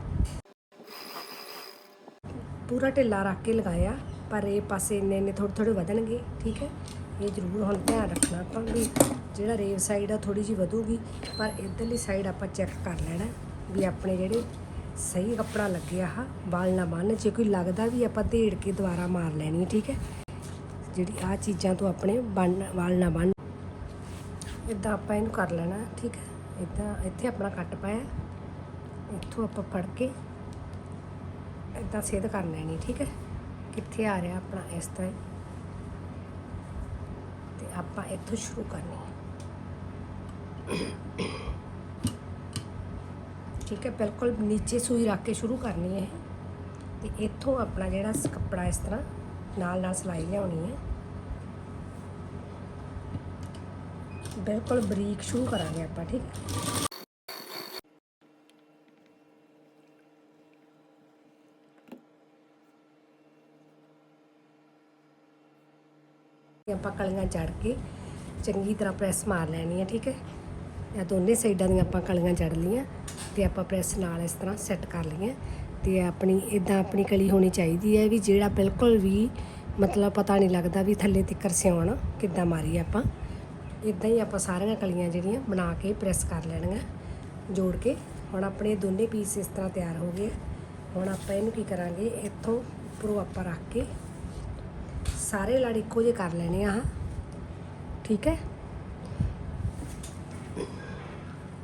ਪੂਰਾ ਢਿੱਲਾ ਰੱਖ ਕੇ ਲਗਾਇਆ, ਪਰ ਇਹ ਪਾਸੇ ਇੰਨੇ ਇੰਨੇ ਥੋੜੇ ਥੋੜੇ ਵਧਣਗੇ, ਠੀਕ ਹੈ? ਇਹ ਜ਼ਰੂਰ ਹੁਣ ਧਿਆਨ ਰੱਖਣਾ ਆਪਾਂ ਵੀ। ਜਿਹੜਾ ਰੇਵ ਸਾਈਡ ਆ ਥੋੜੀ ਜੀ ਵਧੂਗੀ, ਪਰ ਇਧਰਲੀ ਸਾਈਡ ਆਪਾਂ ਚੈੱਕ ਕਰ ਲੈਣਾ ਵੀ ਆਪਣੇ ਜਿਹੜੇ ਸਹੀ ਕੱਪੜਾ ਲੱਗਿਆ ਆ ਵਾਲ ਨਾ ਬੰਨ, ਜੇ ਕੋਈ ਲੱਗਦਾ ਵੀ ਆਪਾਂ ਢੇੜ ਕੇ ਦੁਬਾਰਾ ਮਾਰ ਲੈਣੀ ਠੀਕ ਹੈ? ਜਿਹੜੀ ਆ ਚੀਜ਼ਾਂ ਤੋਂ ਆਪਣੇ ਬੰਨ, ਵਾਲ ਨਾ ਬੰਨ। ਇਦਾਂ ਆਪਾਂ ਇਹਨੂੰ ਕਰ ਲੈਣਾ, ਠੀਕ ਹੈ? ਇਦਾਂ ਇੱਥੇ ਆਪਣਾ ਕੱਟ ਪਾਇਆ। ਇੱਥੋਂ ਆਪਾਂ ਫੜ ਕੇ ਇਦਾਂ ਸਿੱਧ ਕਰ ਲੈਣੀ, ਠੀਕ ਹੈ? ਕਿੱਥੇ ਆ ਰਿਹਾ ਆਪਣਾ ਇਸ ਤਰ੍ਹਾਂ ਹੀ। ਤੇ ਆਪਾਂ ਇੱਥੋਂ ਸ਼ੁਰੂ ਕਰਨੀ ਠੀਕ ਹੈ, ਬਿਲਕੁਲ ਨੀਚੇ ਸੂਈ ਰੱਖ ਕੇ ਸ਼ੁਰੂ ਕਰਨੀ ਹੈ ਤੇ ਇੱਥੋਂ ਆਪਣਾ ਜਿਹੜਾ ਕੱਪੜਾ ਇਸ ਤਰ੍ਹਾਂ ਨਾਲ ਨਾਲ ਸਿਲਾਈ ਲਿਆਉਣੀ ਹੈ। ਬਿਲਕੁਲ ਬਰੀਕ ਸ਼ੁਰੂ ਕਰਾਂਗੇ ਆਪਾਂ, ਠੀਕ ਹੈ। ਆਪਾਂ ਕਲੀਆਂ ਜੜ ਕੇ ਚੰਗੀ ਤਰ੍ਹਾਂ ਪ੍ਰੈਸ ਮਾਰ ਲੈਣੀ ਹੈ, ਠੀਕ ਹੈ। ਇਹ ਦੋਨੇ ਸਾਈਡਾਂ ਦੀਆਂ ਆਪਾਂ ਕਲੀਆਂ ਜੜ ਲਈਆਂ ਤੇ ਆਪਾਂ ਪ੍ਰੈਸ ਨਾਲ ਇਸ ਤਰ੍ਹਾਂ ਸੈੱਟ ਕਰ ਲਈਆਂ ਤੇ ਆਪਣੀ, ਇਦਾਂ ਆਪਣੀ ਕਲੀ ਹੋਣੀ ਚਾਹੀਦੀ ਹੈ ਵੀ ਜਿਹੜਾ ਬਿਲਕੁਲ ਵੀ ਮਤਲਬ ਪਤਾ ਨਹੀਂ ਲੱਗਦਾ ਵੀ ਥੱਲੇ ਤੱਕਰ ਸਿਉਣ, ਕਿੱਦਾਂ ਮਾਰੀ ਆਪਾਂ। ਇਦਾਂ ਹੀ ਆਪਾਂ ਸਾਰੀਆਂ ਕਲੀਆਂ ਜਿਹੜੀਆਂ ਬਣਾ ਕੇ ਪ੍ਰੈਸ ਕਰ ਲੈਣੀਆਂ, ਜੋੜ ਕੇ। ਹੁਣ ਆਪਣੇ ਦੋਨੇ ਪੀਸ ਇਸ ਤਰ੍ਹਾਂ ਤਿਆਰ ਹੋ ਗਏ। ਹੁਣ ਆਪਾਂ ਇਹਨੂੰ ਕੀ ਕਰਾਂਗੇ, ਇੱਥੋਂ ਉੱਪਰੋਂ ਆਪਾਂ ਰੱਖ ਕੇ ਸਾਰੇ ਲੜ ਇੱਕੋ ਜਿਹੇ ਕਰ ਲੈਣੇ ਆ ਠੀਕ ਹੈ?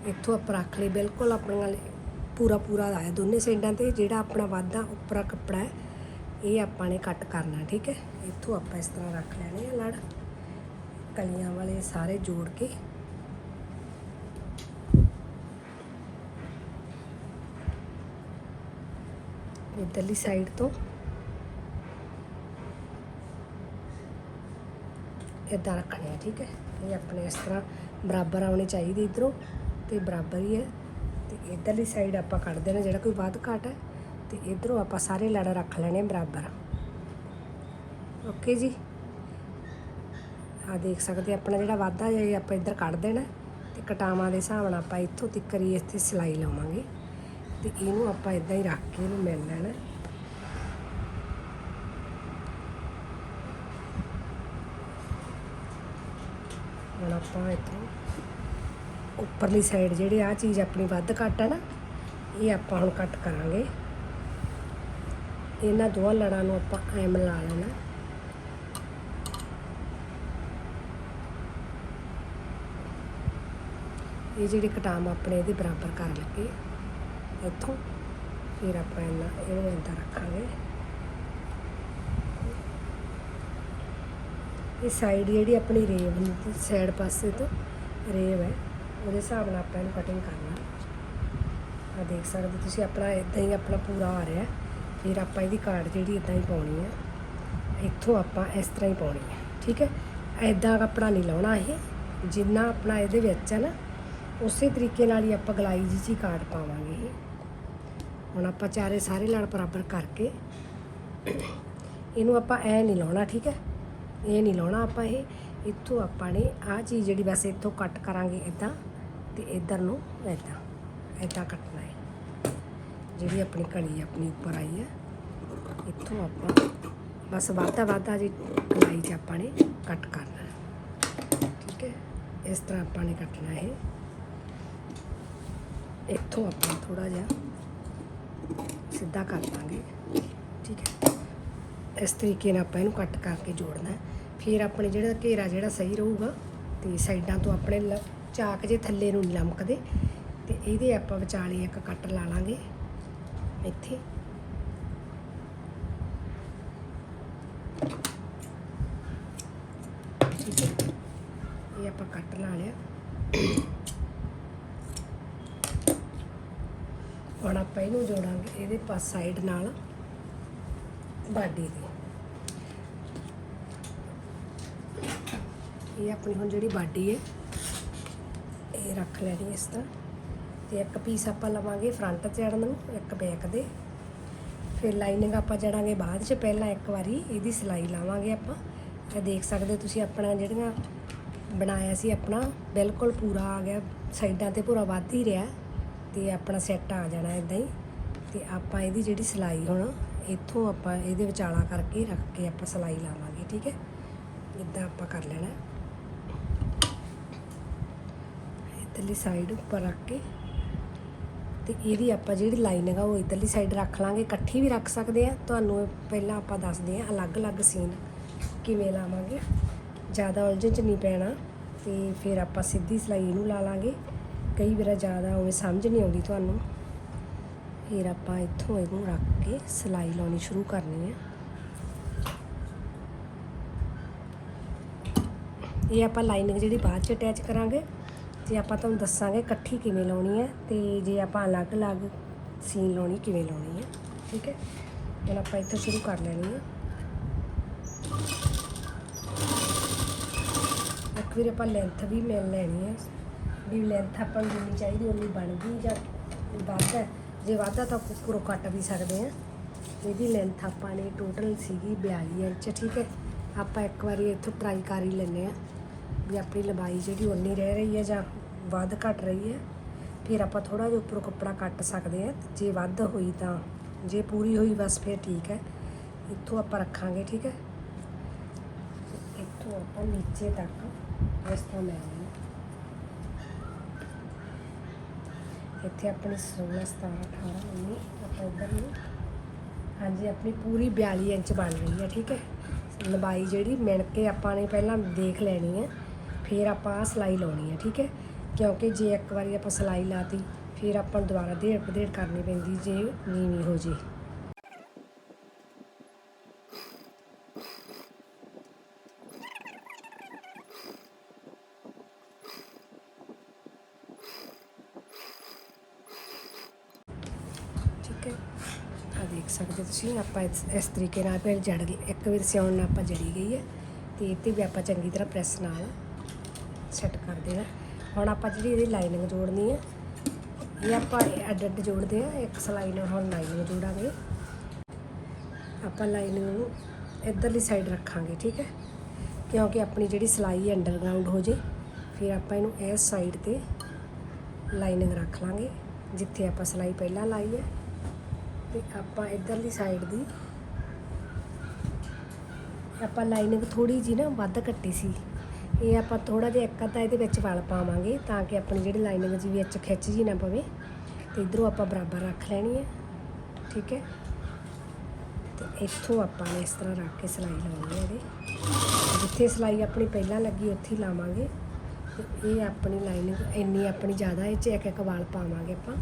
ਇੱਥੋਂ ਆਪਾਂ ਰੱਖ ਲਈ ਬਿਲਕੁਲ ਆਪਣੀਆਂ ਲਈ ਪੂਰਾ ਪੂਰਾ ਆਇਆ ਦੋਨੇ ਸਾਈਡਾਂ ਤੇ ਜਿਹੜਾ ਆਪਣਾ ਵਾਧਾ ਉੱਪਰਾ ਕੱਪੜਾ ਹੈ, ਇਹ ਆਪਾਂ ਨੇ ਕੱਟ ਕਰਨਾ, ਠੀਕ ਹੈ? ਇੱਥੋਂ ਆਪਾਂ ਇਸ ਤਰ੍ਹਾਂ ਰੱਖ ਲੈਣੇ ਆ ਲੜ। ਕਲੀਆਂ ਵਾਲੇ ਸਾਰੇ ਜੋੜ ਕੇ। ਇਧਰਲੀ ਸਾਈਡ ਤੋਂ। ਇਦਾਂ ਰੱਖਣੇ ਆ, ਠੀਕ ਹੈ? ਇਹ ਆਪਣੇ ਇਸ ਤਰ੍ਹਾਂ ਬਰਾਬਰ ਆਉਣੀ ਚਾਹੀਦੀ ਇਧਰੋਂ। ਤੇ ਬਰਾਬਰ ਹੀ ਹੈ। ਤੇ ਇਧਰਲੀ ਸਾਈਡ ਆਪਾਂ ਕੱਢ ਦੇਣਾ ਜਿਹੜਾ ਕੋਈ ਵੱਧ ਘੱਟ ਹੈ, ਤੇ ਇਧਰੋਂ ਆਪਾਂ ਸਾਰੇ ਲੜ ਰੱਖ ਲੈਣੇ ਬਰਾਬਰ। ਓਕੇ ਜੀ? ਆ ਦੇਖ ਸਕਦੇ ਆਪਣਾ ਜਿਹੜਾ ਵਾਧਾ ਜੇ ਆਪਾਂ ਇੱਧਰ ਕੱਢ ਦੇਣਾ ਤੇ ਕਟਾਵਾਂ ਦੇ ਹਿਸਾਬ ਨਾਲ ਆਪਾਂ ਇੱਥੋਂ ਤੱਕ ਹੀ ਇੱਥੇ ਸਿਲਾਈ ਲਾਵਾਂਗੇ। ਤੇ ਇਹਨੂੰ ਆਪਾਂ ਇਦਾਂ ਹੀ ਰੱਖ ਕੇ ਇਹਨੂੰ ਮਿਲ ਲੈਣਾ ਹੁਣ ਆਪਾਂ ਇੱਥੋਂ ਉੱਪਰਲੀ ਸਾਈਡ ਜਿਹੜੇ ਆ ਚੀਜ਼ ਆਪਣੀ ਵੱਧ ਘੱਟ ਹੈ ਨਾ, ਇਹ ਆਪਾਂ ਹੁਣ ਕੱਟ ਕਰਾਂਗੇ। ਇਹਨਾਂ ਦੋਹਾਂ ਲੜਾਂ ਨੂੰ ਆਪਾਂ ਐ ਮਿਲਾ ਲੈਣਾ। ਇਹ ਜਿਹੜੇ ਕਟਾਮ ਆਪਣੇ ਇਹਦੇ ਬਰਾਬਰ ਕਰ ਲੱਗੇ। ਇੱਥੋਂ ਫਿਰ ਆਪਾਂ ਇਹਨਾਂ, ਇਹਨੂੰ ਏਦਾਂ ਰੱਖਾਂਗੇ। ਇਹ ਸਾਈਡ ਜਿਹੜੀ ਆਪਣੀ ਰੇਵ ਸਾਈਡ ਪਾਸੇ ਤੋਂ ਰੇਵ ਹੈ। ਉਹਦੇ ਹਿਸਾਬ ਨਾਲ ਆਪਾਂ ਇਹਨੂੰ ਕਟਿੰਗ ਕਰਨਾ। ਆ ਦੇਖ ਸਕਦੇ ਤੁਸੀਂ, ਆਪਣਾ ਇਦਾਂ ਹੀ ਆਪਣਾ ਪੂਰਾ ਆ ਰਿਹਾ। ਫਿਰ ਆਪਾਂ ਇਹਦੀ ਕਾਰਡ ਜਿਹੜੀ ਇਦਾਂ ਹੀ ਪਾਉਣੀ ਹੈ ਇੱਥੋਂ ਆਪਾਂ ਇਸ ਤਰ੍ਹਾਂ ਹੀ ਪਾਉਣੀ ਹੈ ਠੀਕ ਹੈ? ਐਦਾਂ ਕੱਪੜਾ ਨਹੀਂ ਲਾਉਣਾ ਇਹ। ਜਿੰਨਾ ਆਪਣਾ ਇਹਦੇ ਵਿੱਚ ਹੈ ਨਾ, ਉਸੇ ਤਰੀਕੇ ਨਾਲ ਹੀ ਆਪਾਂ ਗਲਾਈ ਜੀ ਚੀ ਕਾਰਡ ਪਾਵਾਂਗੇ ਇਹ। ਹੁਣ ਆਪਾਂ ਚਾਰੇ ਸਾਰੇ ਲੜ ਬਰਾਬਰ ਕਰਕੇ, ਇਹਨੂੰ ਆਪਾਂ ਐ ਨਹੀਂ ਲਾਉਣਾ, ਠੀਕ ਹੈ? ਇਹ ਨਹੀਂ ਲਾਉਣਾ ਆਪਾਂ ਇਹ। ਇੱਥੋਂ ਆਪਾਂ ਨੇ ਆਹ ਚੀਜ਼ ਜਿਹੜੀ ਬਸ ਇੱਥੋਂ ਕੱਟ ਕਰਾਂਗੇ ਇਦਾਂ ਤੇ ਇਧਰ ਨੂੰ ਇਦਾਂ ਇਦਾਂ ਕੱਟਣਾ ਹੈ। ਜਿਹੜੀ ਆਪਣੀ ਕਲੀ ਆਪਣੀ ਉੱਪਰ ਆਈ ਹੈ, ਇੱਥੋਂ ਆਪਾਂ ਬਸ ਵਾਧਾ ਵਾਧਾ ਜੀ ਕਲਾਈ 'ਚ ਆਪਾਂ ਨੇ ਕੱਟ ਕਰਨਾ ਠੀਕ ਹੈ? ਇਸ ਤਰ੍ਹਾਂ ਆਪਾਂ ਨੇ ਕੱਟਣਾ ਇਹ। ਇੱਥੋਂ ਆਪਾਂ ਥੋੜਾ ਜਿਹਾ ਸਿੱਧਾ ਕਰ ਦਾਂਗੇ। ਠੀਕ ਹੈ? ਇਸ ਤਰੀਕੇ ਨਾਲ ਆਪਾਂ ਇਹਨੂੰ ਕੱਟ ਕਰਕੇ ਜੋੜਨਾ ਫਿਰ ਆਪਣੇ ਜਿਹੜਾ ਘੇਰਾ ਜਿਹੜਾ ਸਹੀ ਰਹੂਗਾ, ਤੇ ਸਾਈਡਾਂ ਤੋਂ ਆਪਣੇ ਲ- ਚਾਕ ਜੇ ਥੱਲੇ ਨੂੰ ਨਹੀਂ ਲਮਕਦੇ, ਤੇ ਇਹਦੇ ਆਪਾਂ ਵਿਚਾਲੇ ਇੱਕ ਕੱਟ ਲਾ ਲਾਂਗੇ, ਇੱਥੇ। ਇਹ ਆਪਾਂ ਕੱਟ ਲਾ ਲਿਆ। ਹੁਣ ਆਪਾਂ ਇਹਨੂੰ ਜੋੜਾਂਗੇ, ਇਹਦੇ ਪਾਸ ਸਾਈਡ ਨਾਲ, ਬਾਡੀ ਦੀ ਇਹ ਆਪਣੀ ਹੁਣ ਜਿਹੜੀ ਬਾਡੀ ਹੈ ਇਹ ਰੱਖ ਲੈਣੀ ਇਸ ਤਰ੍ਹਾਂ। ਤੇ ਇੱਕ ਪੀਸ ਆਪਾਂ ਲਵਾਂਗੇ ਫਰੰਟ ਚੜਨ ਨੂੰ, ਇੱਕ ਬੈਕ ਦੇ। ਫਿਰ ਲਾਈਨਿੰਗ ਆਪਾਂ ਜੜਾਂਗੇ ਬਾਅਦ ਚ, ਪਹਿਲਾਂ ਇੱਕ ਵਾਰੀ ਇਹਦੀ ਸਿਲਾਈ ਲਾਵਾਂਗੇ ਆਪਾਂ। ਇਹ ਦੇਖ ਸਕਦੇ ਹੋ ਤੁਸੀਂ ਆਪਣਾ ਜਿਹੜੀਆਂ ਬਣਾਇਆ ਸੀ ਆਪਣਾ, ਬਿਲਕੁਲ ਪੂਰਾ ਆ ਗਿਆ। ਸਾਈਡਾਂ ਤੇ ਪੂਰਾ ਵੱਧ ਹੀ ਰਿਹਾ। ਤੇ ਆਪਣਾ ਸੈੱਟ ਆ ਜਾਣਾ ਇਦਾਂ ਹੀ। ਤੇ ਆਪਾਂ ਇਹਦੀ ਜਿਹੜੀ ਸਿਲਾਈ ਹੁਣ, ਇੱਥੋਂ ਆਪਾਂ ਇਹਦੇ ਵਿਚਾਲਾ ਕਰਕੇ ਰੱਖ ਕੇ ਆਪਾਂ ਸਿਲਾਈ ਲਾਵਾਂਗੇ, ਠੀਕ ਹੈ? ਇਦਾਂ ਆਪਾਂ ਕਰ ਲੈਣਾ। ਇਧਰਲੀ ਸਾਈਡ ਉੱਪਰ ਰੱਖ ਕੇ ਤੇ ਇਹਦੀ ਆਪਾਂ ਜਿਹੜੀ ਲਾਈਨਿੰਗ ਆ ਉਹ ਇਧਰਲੀ ਸਾਈਡ ਰੱਖ ਲਾਂਗੇ। ਇਕੱਠੀ ਵੀ ਰੱਖ ਸਕਦੇ ਆ ਤੁਹਾਨੂੰ ਪਹਿਲਾਂ ਆਪਾਂ ਦੱਸਦੇ ਆ ਅਲੱਗ-ਅਲੱਗ ਸੀਨ ਕਿਵੇਂ ਲਾਵਾਂਗੇ। ਜ਼ਿਆਦਾ ਉਲਝਣ ਚ ਨਹੀਂ ਪੈਣਾ ਤੇ ਫਿਰ ਆਪਾਂ ਸਿੱਧੀ ਸਿਲਾਈ ਇਹਨੂੰ ਲਾ ਲਾਂਗੇ। ਕਈ ਵਾਰ ਜ਼ਿਆਦਾ ਉਵੇਂ ਸਮਝ ਨਹੀਂ ਆਉਂਦੀ ਤੁਹਾਨੂੰ। ਫਿਰ ਆਪਾਂ ਇੱਥੋਂ ਇਹਨੂੰ ਰੱਖ ਕੇ ਸਿਲਾਈ ਲਾਉਣੀ ਸ਼ੁਰੂ ਕਰਨੀ ਹੈ। ਇਹ ਆਪਾਂ ਲਾਈਨਿੰਗ ਜਿਹੜੀ ਬਾਅਦ ਚ ਅਟੈਚ ਕਰਾਂਗੇ। ਤੇ ਆਪਾਂ ਤੁਹਾਨੂੰ ਦੱਸਾਂਗੇ ਇਕੱਠੀ ਕਿਵੇਂ ਲਾਉਣੀ ਹੈ ਤੇ ਜੇ ਆਪਾਂ ਅਲੱਗ-ਅਲੱਗ ਸੀਨ ਲਾਉਣੀ, ਕਿਵੇਂ ਲਾਉਣੀ ਹੈ, ਠੀਕ ਹੈ? ਹੁਣ ਆਪਾਂ ਇੱਥੋਂ ਸ਼ੁਰੂ ਕਰ ਲੈਣੀ ਹੈ। ਇੱਕ ਵਾਰ ਆਪਾਂ ਲੈਂਥ ਵੀ ਮਿਲ ਲੈਣੀ ਹੈ। ਵੀ ਲੈਂਥ ਆਪਾਂ ਨੂੰ ਜਿੰਨੀ ਚਾਹੀਦੀ ਉਨੀ ਬਣ ਗਈ ਜਾਂ ਵੱਧ ਹੈ। ਜੇ ਵੱਧ ਤਾਂ ਉੱਪਰੋਂ ਕੱਟ ਵੀ ਸਕਦੇ ਆ ਇਹਦੀ ਲੈਂਥ ਆਪਾਂ ਨੇ ਟੋਟਲ ਸੀਗੀ 42 ਇੰਚ, ਠੀਕ ਹੈ? ਆਪਾਂ ਇੱਕ ਵਾਰੀ ਇੱਥੋਂ ਟਰਾਈ ਕਰ ਹੀ ਲੈਂਦੇ ਆ ਵੀ ਆਪਣੀ ਲੰਬਾਈ ਜਿਹੜੀ ਉਨੀ ਰਹਿ ਰਹੀ ਹੈ ਜਾਂ ਵੱਧ ਘਟ ਰਹੀ ਹੈ, ਫਿਰ ਆਪਾਂ ਥੋੜਾ ਜਿਹਾ ਉੱਪਰੋਂ ਕੱਪੜਾ ਕੱਟ ਸਕਦੇ ਆ ਜੇ ਵੱਧ ਹੋਈ ਤਾਂ, ਜੇ ਪੂਰੀ ਹੋਈ ਬਸ ਫਿਰ ਠੀਕ ਹੈ। ਇੱਥੋਂ ਆਪਾਂ ਰੱਖਾਂਗੇ, ਠੀਕ ਹੈ? ਇੱਥੋਂ ਆਪਾਂ ਨੀਚੇ ਤੱਕ ਇਸ ਤਰ੍ਹਾਂ ਲੈਣੀ ਇੱਥੇ ਆਪਣੀ 16 17 18 19 ਆਪਾਂ ਇੱਧਰ ਨੂੰ ਹਾਂਜੀ, ਆਪਣੀ ਪੂਰੀ 42 ਇੰਚ ਬਣ ਰਹੀ ਹੈ, ਠੀਕ ਹੈ? ਲੰਬਾਈ ਜਿਹੜੀ ਮਿਣ ਕੇ ਆਪਾਂ ਨੇ ਪਹਿਲਾਂ ਦੇਖ ਲੈਣੀ ਹੈ। ਫਿਰ ਆਪਾਂ ਆਹ ਸਿਲਾਈ ਲਾਉਣੀ ਹੈ ਠੀਕ ਹੈ? ਕਿਉਂਕਿ ਜੇ ਇੱਕ ਵਾਰੀ ਆਪਾਂ ਸਿਲਾਈ ਲਾਤੀ, ਫਿਰ ਆਪਾਂ ਨੂੰ ਦੁਬਾਰਾ ਦੇੜ ਪਦੇੜ ਕਰਨੀ ਪੈਂਦੀ ਜੇ ਨੀਵੀਂ ਹੋ ਜੇ। ਠੀਕ ਹੈ? ਦੇਖ ਸਕਦੇ ਤੁਸੀਂ, ਆਪਾਂ ਇਸ ਇਸ ਤਰੀਕੇ ਨਾਲ ਫਿਰ ਜੜ ਗਈ ਇੱਕ ਵਾਰ ਸਿਉਣ ਨਾਲ ਆਪਾਂ ਜੜੀ ਗਈ ਹੈ, ਤੇ ਇੱਥੇ ਵੀ ਆਪਾਂ ਚੰਗੀ ਤਰ੍ਹਾਂ ਪ੍ਰੈਸ ਨਾਲ ਸੈੱਟ ਕਰ ਦੇਣਾ। ਹੁਣ ਆਪਾਂ ਜਿਹੜੀ ਇਹਦੀ ਲਾਈਨਿੰਗ ਜੋੜਨੀ ਹੈ ਇਹ ਆਪਾਂ ਅੱਡ ਅੱਡ ਜੋੜਦੇ ਆ, ਇੱਕ ਸਲਾਈ ਨਾਲ ਹੁਣ ਲਾਈਨਿੰਗ ਜੋੜਾਂਗੇ। ਆਪਾਂ ਲਾਈਨਿੰਗ ਨੂੰ ਇਧਰਲੀ ਸਾਈਡ ਰੱਖਾਂਗੇ, ਠੀਕ ਹੈ? ਕਿਉਂਕਿ ਆਪਣੀ ਜਿਹੜੀ ਸਲਾਈ ਅੰਡਰਗਰਾਉਂਡ ਹੋ ਜੇ, ਫਿਰ ਆਪਾਂ ਇਹਨੂੰ ਇਸ ਸਾਈਡ ਤੇ ਲਾਈਨਿੰਗ ਰੱਖ ਲਾਂਗੇ, ਜਿੱਥੇ ਆਪਾਂ ਸਲਾਈ ਪਹਿਲਾਂ ਲਾਈ ਹੈ। ਤੇ ਆਪਾਂ ਇਧਰਲੀ ਸਾਈਡ ਦੀ, ਆਪਾਂ ਲਾਈਨਿੰਗ ਥੋੜੀ ਜੀ ਨਾ ਵੱਧ ਕੱਟੀ ਸੀ। ਇਹ ਆਪਾਂ ਥੋੜਾ ਜਿਹਾ ਇੱਕ ਅੱਧਾ ਇਹਦੇ ਵਿੱਚ ਵਲ ਪਾਵਾਂਗੇ ਤਾਂ ਕਿ ਆਪਣੀ ਜਿਹੜੀ ਲਾਈਨਿੰਗ ਜੀ ਵਿੱਚ ਖਿੱਚ ਜੀ ਨਾ ਪਵੇ। ਤੇ ਇਧਰੋਂ ਆਪਾਂ ਬਰਾਬਰ ਰੱਖ ਲੈਣੀ ਹੈ। ਠੀਕ ਹੈ? ਤੇ ਇੱਥੋਂ ਆਪਾਂ ਨੇ ਇਸ ਤਰ੍ਹਾਂ ਰੱਖ ਕੇ ਸਿਲਾਈ ਲਾਉਣੀ ਹੈ ਇਹਦੇ। ਜਿੱਥੇ ਸਿਲਾਈ ਆਪਣੀ ਪਹਿਲਾਂ ਲੱਗੀ, ਉੱਥੇ ਹੀ ਲਾਵਾਂਗੇ। ਤੇ ਇਹ ਆਪਣੀ ਲਾਈਨਿੰਗ ਇੰਨੀ ਆਪਣੀ ਜ਼ਿਆਦਾ ਇਹ 'ਚ ਇੱਕ ਇੱਕ ਵਾਲ ਪਾਵਾਂਗੇ ਆਪਾਂ।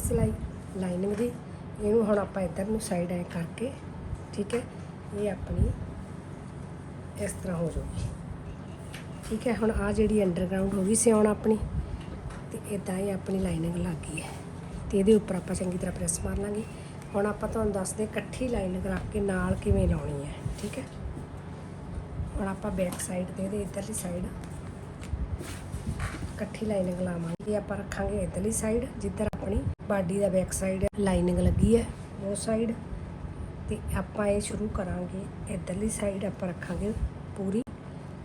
ਸਿਲਾਈ ਲਾਈਨਿੰਗ ਦੀ। ਇਹਨੂੰ ਹੁਣ ਆਪਾਂ ਇੱਧਰ ਨੂੰ ਸਾਈਡ ਐ ਕਰਕੇ, ਠੀਕ ਹੈ? ਇਹ ਆਪਣੀ ਇਸ ਤਰ੍ਹਾਂ ਹੋ ਜਾਊਗੀ। ਠੀਕ ਹੈ? ਹੁਣ ਆ ਜਿਹੜੀ ਅੰਡਰਗਰਾਉਂਡ ਹੋ ਗਈ ਸਿਉਣ ਆਪਣੀ, ਤੇ ਇਦਾਂ ਹੀ ਆਪਣੀ ਲਾਈਨਿੰਗ ਲੱਗ ਗਈ ਹੈ। ਤੇ ਇਹਦੇ ਉੱਪਰ ਆਪਾਂ ਚੰਗੀ ਤਰ੍ਹਾਂ ਪ੍ਰੈਸ ਮਾਰ ਲਾਂਗੇ। ਹੁਣ ਆਪਾਂ ਤੁਹਾਨੂੰ ਦੱਸਦੇ ਇਕੱਠੀ ਲਾਈਨਿੰਗ ਰੱਖ ਕੇ ਨਾਲ ਕਿਵੇਂ ਲਾਉਣੀ ਹੈ, ਠੀਕ ਹੈ? ਹੁਣ ਆਪਾਂ ਬੈਕ ਸਾਈਡ ਤੇ ਇਹਦੇ ਇੱਧਰਲੀ ਸਾਈਡ ਇਕੱਠੀ ਲਾਈਨਿੰਗ ਲਾਵਾਂਗੇ। ਆਪਾਂ ਰੱਖਾਂਗੇ ਇਧਰਲੀ ਸਾਈਡ ਜਿੱਧਰ ਆਪਣੀ ਬਾਡੀ ਦਾ ਬੈਕ ਸਾਈਡ ਲਾਈਨਿੰਗ ਲੱਗੀ ਹੈ, ਉਹ ਸਾਈਡ। ਤੇ ਆਪਾਂ ਇਹ ਸ਼ੁਰੂ ਕਰਾਂਗੇ, ਇਧਰਲੀ ਸਾਈਡ ਆਪਾਂ ਰੱਖਾਂਗੇ ਪੂਰੀ,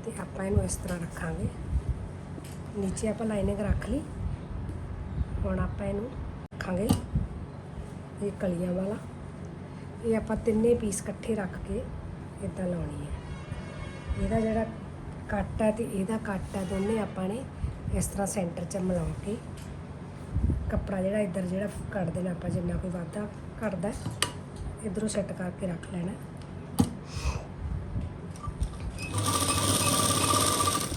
ਤੇ ਆਪਾਂ ਇਹਨੂੰ ਇਸ ਤਰ੍ਹਾਂ ਰੱਖਾਂਗੇ। ਨੀਚੇ ਆਪਾਂ ਲਾਈਨਿੰਗ ਰੱਖ ਲਈ। ਹੁਣ ਆਪਾਂ ਇਹਨੂੰ ਰੱਖਾਂਗੇ, ਇਹ ਕਲੀਆਂ ਵਾਲਾ। ਇਹ ਆਪਾਂ ਤਿੰਨੇ ਪੀਸ ਇਕੱਠੇ ਰੱਖ ਕੇ ਇਦਾਂ ਲਾਉਣੀ ਹੈ। ਇਹਦਾ ਜਿਹੜਾ ਕੱਟ ਹੈ ਤੇ ਇਹਦਾ ਕੱਟ ਹੈ, ਦੋਨੇ ਆਪਾਂ ਨੇ ਇਸ ਤਰ੍ਹਾਂ ਸੈਂਟਰ 'ਚ ਮਿਲਾ ਕੇ ਕੱਪੜਾ ਜਿਹੜਾ ਇੱਧਰ ਜਿਹੜਾ ਕੱਢ ਦੇਣਾ ਆਪਾਂ, ਜਿੰਨਾ ਕੋਈ ਵਾਧਾ ਕੱਢਦਾ ਇਧਰੋਂ ਸੈੱਟ ਕਰਕੇ ਰੱਖ ਲੈਣਾ।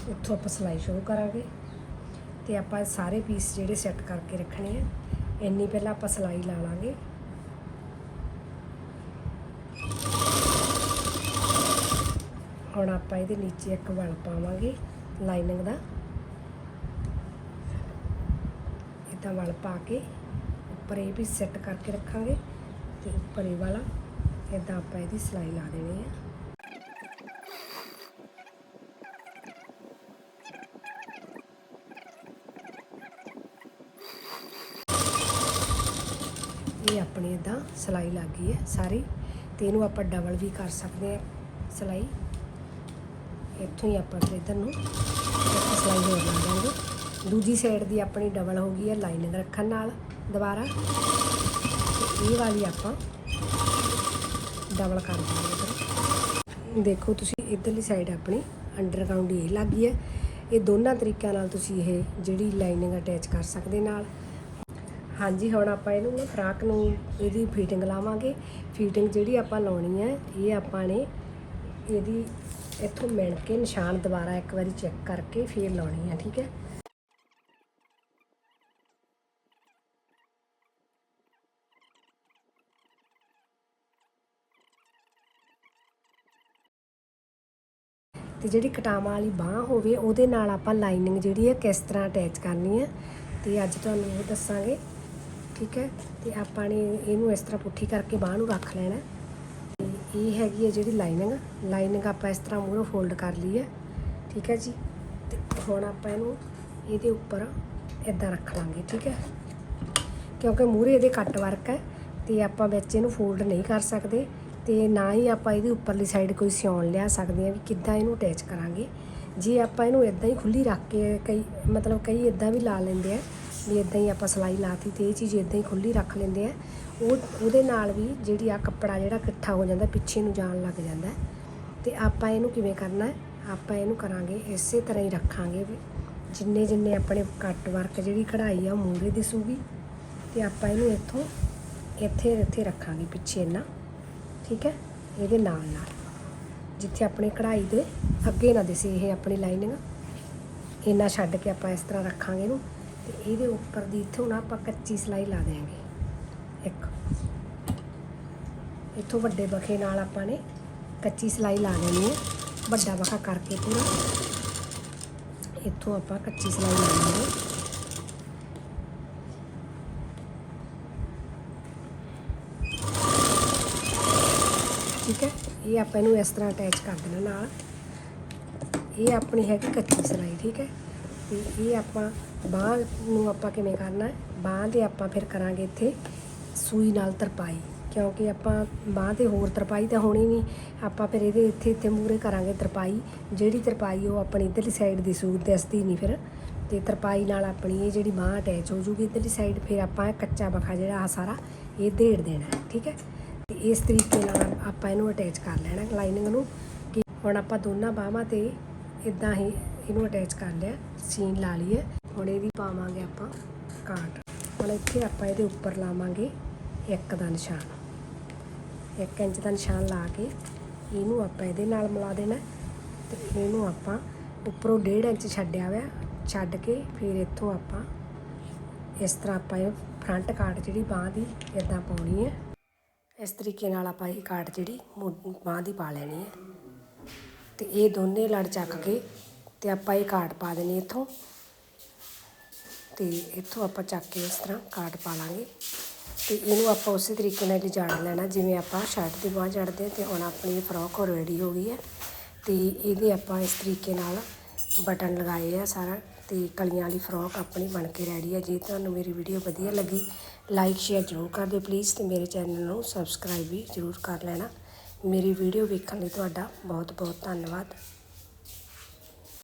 ਉੱਥੋਂ ਆਪਾਂ ਸਿਲਾਈ ਸ਼ੁਰੂ ਕਰਾਂਗੇ। ਤੇ ਆਪਾਂ ਸਾਰੇ ਪੀਸ ਜਿਹੜੇ ਸੈੱਟ ਕਰਕੇ ਰੱਖਣੇ ਆ, ਇੰਨੀ ਪਹਿਲਾਂ ਆਪਾਂ ਸਿਲਾਈ ਲਾ ਲਾਂਗੇ। ਹੁਣ ਆਪਾਂ ਇਹਦੇ ਨੀਚੇ ਇੱਕ ਵਲ ਪਾਵਾਂਗੇ ਲਾਈਨਿੰਗ ਦਾ। ਇਦਾਂ ਵਲ ਪਾ ਕੇ ਉੱਪਰ ਇਹ ਵੀ ਸੈੱਟ ਕਰਕੇ ਰੱਖਾਂਗੇ ਤੇ ਉੱਪਰ ਇਹ ਵਾਲਾ ਇਦਾਂ ਆਪਾਂ ਇਹਦੀ ਸਿਲਾਈ ਲਾ ਦੇਣੀ ਹੈ ਇਹ ਆਪਣੀ ਇਦਾਂ ਸਿਲਾਈ ਲੱਗ ਗਈ ਹੈ ਸਾਰੀ ਤੇ ਇਹਨੂੰ ਆਪਾਂ ਡਬਲ ਵੀ ਕਰ ਸਕਦੇ ਆ ਸਿਲਾਈ। ਇੱਥੋਂ ਹੀ ਆਪਾਂ ਫਿਰ ਇੱਧਰ ਨੂੰ ਸਿਲਾਈ ਹੋਰ ਲਾ ਦਾਂਗੇ। ਦੂਜੀ ਸਾਈਡ ਦੀ ਆਪਣੀ ਡਬਲ ਹੋ ਗਈ ਹੈ ਲਾਈਨਿੰਗ ਰੱਖਣ ਨਾਲ ਦੁਬਾਰਾ। ਇਹ ਵਾਲੀ ਆਪਾਂ ਡਬਲ ਕਰ ਦਾਂਗੇ ਦੇਖੋ ਤੁਸੀਂ ਇਧਰਲੀ ਸਾਈਡ ਆਪਣੀ ਅੰਡਰਗਰਾਉਂਡ ਇਹ ਲੱਗ ਗਈ ਹੈ। ਇਹ ਦੋਨਾਂ ਤਰੀਕਿਆਂ ਨਾਲ ਤੁਸੀਂ ਇਹ ਜਿਹੜੀ ਲਾਈਨਿੰਗ ਅਟੈਚ ਕਰ ਸਕਦੇ ਨਾਲ। ਹਾਂਜੀ, ਹੁਣ ਆਪਾਂ ਇਹਨੂੰ ਨਾ ਫਰਾਕ ਨੂੰ ਇਹਦੀ ਫਿਟਿੰਗ ਲਾਵਾਂਗੇ। ਫਿਟਿੰਗ ਜਿਹੜੀ ਆਪਾਂ ਲਾਉਣੀ ਹੈ, ਇਹ ਆਪਾਂ ਨੇ ਇਹਦੀ ਇੱਥੋਂ ਮਿਣ ਕੇ ਨਿਸ਼ਾਨ ਦੁਬਾਰਾ ਇੱਕ ਵਾਰੀ ਚੈੱਕ ਕਰਕੇ ਫੇਰ ਲਾਉਣੀ ਹੈ, ਠੀਕ ਹੈ? ਤੇ ਜਿਹੜੀ ਕਟਾਵਾਂ ਵਾਲੀ ਬਾਹ ਹੋਵੇ, ਉਹਦੇ ਨਾਲ ਆਪਾਂ ਲਾਈਨਿੰਗ ਜਿਹੜੀ ਹੈ ਕਿਸ ਤਰ੍ਹਾਂ ਅਟੈਚ ਕਰਨੀ ਹੈ। ਤੇ ਅੱਜ ਤੁਹਾਨੂੰ ਉਹ ਦੱਸਾਂਗੇ, ਠੀਕ ਹੈ? ਤੇ ਆਪਾਂ ਨੇ ਇਹਨੂੰ ਇਸ ਤਰ੍ਹਾਂ ਪੁੱਠੀ ਕਰਕੇ ਬਾਹ ਨੂੰ ਰੱਖ ਲੈਣਾ ਹੈ। ਇਹ ਹੈਗੀ ਹੈ ਜਿਹੜੀ ਲਾਈਨਿੰਗ ਲਾਈਨਿੰਗ ਆਪਾਂ ਇਸ ਤਰ੍ਹਾਂ ਮੂਹਰੋਂ ਫੋਲਡ ਕਰ ਲਈ ਹੈ, ਠੀਕ ਹੈ ਜੀ? ਤੇ ਹੁਣ ਆਪਾਂ ਇਹਨੂੰ ਇਹਦੇ ਉੱਪਰ ਇਦਾਂ ਰੱਖ ਲਾਂਗੇ, ਠੀਕ ਹੈ? ਕਿਉਂਕਿ ਮੂਹਰੇ ਇਹਦੇ ਕੱਟ ਵਰਕ ਹੈ, ਤੇ ਆਪਾਂ ਵਿੱਚ ਇਹਨੂੰ ਫੋਲਡ ਨਹੀਂ ਕਰ ਸਕਦੇ। ਤੇ ਨਾ ਹੀ ਆਪਾਂ ਇਹਦੀ ਉੱਪਰਲੀ ਸਾਈਡ ਕੋਈ ਸਿਉਣ ਲਿਆ ਸਕਦੇ ਆ ਵੀ ਕਿੱਦਾਂ ਇਹਨੂੰ ਅਟੈਚ ਕਰਾਂਗੇ। ਜੇ ਆਪਾਂ ਇਹਨੂੰ ਇਦਾਂ ਹੀ ਖੁੱਲੀ ਰੱਖ ਕੇ ਕਈ, ਮਤਲਬ ਕਈ ਇਦਾਂ ਵੀ ਲਾ ਲੈਂਦੇ ਆ, ਵੀ ਇਦਾਂ ਹੀ ਆਪਾਂ ਸਲਾਈ ਲਾਤੀ ਤੇ ਇਹ ਚੀਜ਼ ਇਦਾਂ ਹੀ ਖੁੱਲੀ ਰੱਖ ਲੈਂਦੇ ਆ, ਉਹ, ਉਹਦੇ ਨਾਲ ਵੀ ਜਿਹੜੀ ਆ ਕੱਪੜਾ ਜਿਹੜਾ ਇਕੱਠਾ ਹੋ ਜਾਂਦਾ ਪਿੱਛੇ ਨੂੰ ਜਾਣ ਲੱਗ ਜਾਂਦਾ। ਹੈ। ਤੇ ਆਪਾਂ ਇਹਨੂੰ ਕਿਵੇਂ ਕਰਨਾ ਆਪਾਂ ਇਹਨੂੰ ਕਰਾਂਗੇ, ਇਸੇ ਤਰ੍ਹਾਂ ਹੀ ਰੱਖਾਂਗੇ ਵੀ ਜਿੰਨੇ ਜਿੰਨੇ ਆਪਣੇ ਕੱਟ ਵਰਕ ਜਿਹੜੀ ਕਢਾਈ ਆ ਉਹ ਮੂਰੇ ਦਿਸੂਗੀ। ਤੇ ਆਪਾਂ ਇਹਨੂੰ ਇੱਥੋਂ, ਇੱਥੇ ਇੱਥੇ ਰੱਖਾਂਗੇ ਪਿੱਛੇ ਨਾ ਠੀਕ ਹੈ? ਇਹਦੇ ਨਾਲ ਨਾਲ। ਜਿੱਥੇ ਆਪਣੇ ਕਢਾਈ ਦੇ ਅੱਗੇ ਨਾ ਦਿਸੇ ਇਹ ਆਪਣੀ ਲਾਈਨਿੰਗ ਇੰਨਾ ਛੱਡ ਕੇ ਆਪਾਂ ਇਸ ਤਰ੍ਹਾਂ ਰੱਖਾਂਗੇ ਇਹਨੂੰ। ਤੇ ਇਹਦੇ ਉੱਪਰ ਦੀ ਇੱਥੋਂ ਨਾ ਆਪਾਂ ਕੱਚੀ ਸਲਾਈ ਲਾ ਦੇਵਾਂਗੇ ਇੱਕ। ਇੱਥੋਂ ਵੱਡੇ ਬਖੇ ਨਾਲ ਆਪਾਂ ਨੇ ਕੱਚੀ ਸਲਾਈ ਲਾ ਦੇਣੀ ਹੈ। ਵੱਡਾ ਬਖਾ ਕਰਕੇ ਪੂਰਾ। ਇੱਥੋਂ ਆਪਾਂ ਕੱਚੀ ਸਲਾਈ ਲਾ ਠੀਕ ਹੈ? ਇਹ ਆਪਾਂ ਇਹਨੂੰ ਇਸ ਤਰ੍ਹਾਂ ਅਟੈਚ ਕਰ ਦੇਣਾ ਨਾਲ। ਇਹ ਆਪਣੀ ਹੈਗੀ ਕੱਚੀ ਸਿਲਾਈ, ਠੀਕ ਹੈ? ਤੇ ਇਹ ਆਪਾਂ ਬਾਂਹ ਨੂੰ ਆਪਾਂ ਕਿਵੇਂ ਕਰਨਾ ਹੈ? ਬਾਂਹ ਦੇ ਆਪਾਂ ਫਿਰ ਕਰਾਂਗੇ ਇੱਥੇ ਸੂਈ ਨਾਲ ਤਰਪਾਈ। ਕਿਉਂਕਿ ਆਪਾਂ ਬਾਂਹ ਤੇ ਹੋਰ ਤਰਪਾਈ ਤਾਂ ਹੋਣੀ ਨਹੀਂ। ਆਪਾਂ ਫਿਰ ਇਹਦੇ ਇੱਥੇ ਇੱਥੇ ਮੂਰੇ ਕਰਾਂਗੇ ਤਰਪਾਈ। ਜਿਹੜੀ ਤਰਪਾਈ ਉਹ ਆਪਣੀ ਇਧਰਲੀ ਸਾਈਡ ਦੀ ਸੂਟ ਦਿਸਦੀ ਨਹੀਂ ਫਿਰ। ਤੇ ਤਰਪਾਈ ਨਾਲ ਆਪਣੀ ਇਹ ਜਿਹੜੀ ਬਾਂਹ ਅਟੈਚ ਹੋ ਜੂਗੀ ਇਧਰਲੀ ਸਾਈਡ ਫਿਰ ਆਪਾਂ ਕੱਚਾ ਬਖਾ ਜਿਹੜਾ ਆ ਸਾਰਾ, ਇਹ ਢੇੜ ਦੇਣਾ ਠੀਕ ਹੈ? ਇਸ ਤਰੀਕੇ ਨਾਲ ਆਪਾਂ ਇਹਨੂੰ ਅਟੈਚ ਕਰ ਲੈਣਾ ਲਾਈਨਿੰਗ ਨੂੰ ਕਿ ਹੁਣ ਆਪਾਂ ਦੋਨਾਂ ਬਾਹਾਂ ਤੇ ਇਦਾਂ ਹੀ ਇਹਨੂੰ ਅਟੈਚ ਕਰ ਲਿਆ ਸੀਨ ਲਾ ਲਈ ਹੈ ਹੁਣ ਇਹਦੀ ਪਾਵਾਂਗੇ ਆਪਾਂ ਕਾਟ। ਹੁਣ ਇੱਥੇ ਆਪਾਂ ਇਹਦੇ ਉੱਪਰ ਲਾਵਾਂਗੇ ਇੱਕ ਦਾ ਨਿਸ਼ਾਨ। 1 ਇੰਚ ਦਾ ਨਿਸ਼ਾਨ ਲਾ ਕੇ ਇਹਨੂੰ ਆਪਾਂ ਇਹਦੇ ਨਾਲ ਮਿਲਾ ਦੇਣਾ। ਤੇ ਇਹਨੂੰ ਆਪਾਂ ਉੱਪਰੋਂ 1.5 ਇੰਚ ਛੱਡਿਆ ਹੋਇਆ, ਛੱਡ ਕੇ ਫਿਰ ਇੱਥੋਂ ਆਪਾਂ ਇਸ ਤਰ੍ਹਾਂ ਆਪਾਂ ਇਹ ਫਰੰਟ ਕਾਟ ਜਿਹੜੀ ਬਾਹ ਦੀ ਇਦਾਂ ਪਾਉਣੀ ਹੈ। ਇਸ ਤਰੀਕੇ ਨਾਲ ਆਪਾਂ ਇਹ ਕਾਟ ਜਿਹੜੀ ਬਾਂਹ ਦੀ ਪਾ ਲੈਣੀ ਹੈ। ਤੇ ਇਹ ਦੋਨੇ ਲੜ ਚੱਕ ਕੇ ਤੇ ਆਪਾਂ ਇਹ ਕਾਟ ਪਾ ਦੇਣੀ ਇੱਥੋਂ। ਤੇ ਇੱਥੋਂ ਆਪਾਂ ਚੱਕ ਕੇ ਇਸ ਤਰ੍ਹਾਂ ਕਾਟ ਪਾ ਲਾਂਗੇ। ਤੇ ਇਹਨੂੰ ਆਪਾਂ ਉਸੇ ਤਰੀਕੇ ਨਾਲ ਜਾਣ ਲੈਣਾ, ਜਿਵੇਂ ਆਪਾਂ ਸ਼ਰਟ ਦੀ ਬਾਂਹ ਜੜਦੇ ਹਾਂ ਤੇ ਹੁਣ ਆਪਣੀ ਇਹ ਫਰੋਕ ਹੋ ਰੈਡੀ ਹੋ ਗਈ ਹੈ। ਤੇ ਇਹਦੇ ਆਪਾਂ ਇਸ ਤਰੀਕੇ ਨਾਲ ਬਟਨ ਲਗਾਏ ਆ ਸਾਰਾ ਤੇ ਕਲੀਆਂ ਵਾਲੀ ਫਰੋਕ ਆਪਣੀ ਬਣ ਕੇ ਰੈਡੀ ਹੈ। ਜੇ ਤੁਹਾਨੂੰ ਮੇਰੀ ਵੀਡੀਓ ਵਧੀਆ ਲੱਗੀ ਲਾਈਕ, ਸ਼ੇਅਰ ਜ਼ਰੂਰ ਕਰ ਦਿਓ ਪਲੀਜ਼ ਤੇ ਮੇਰੇ ਚੈਨਲ ਨੂੰ ਸਬਸਕ੍ਰਾਈਬ ਵੀ ਜ਼ਰੂਰ ਕਰ ਲੈਣਾ। ਮੇਰੀ ਵੀਡੀਓ ਵੇਖਣ ਲਈ ਤੁਹਾਡਾ ਬਹੁਤ ਬਹੁਤ ਧੰਨਵਾਦ।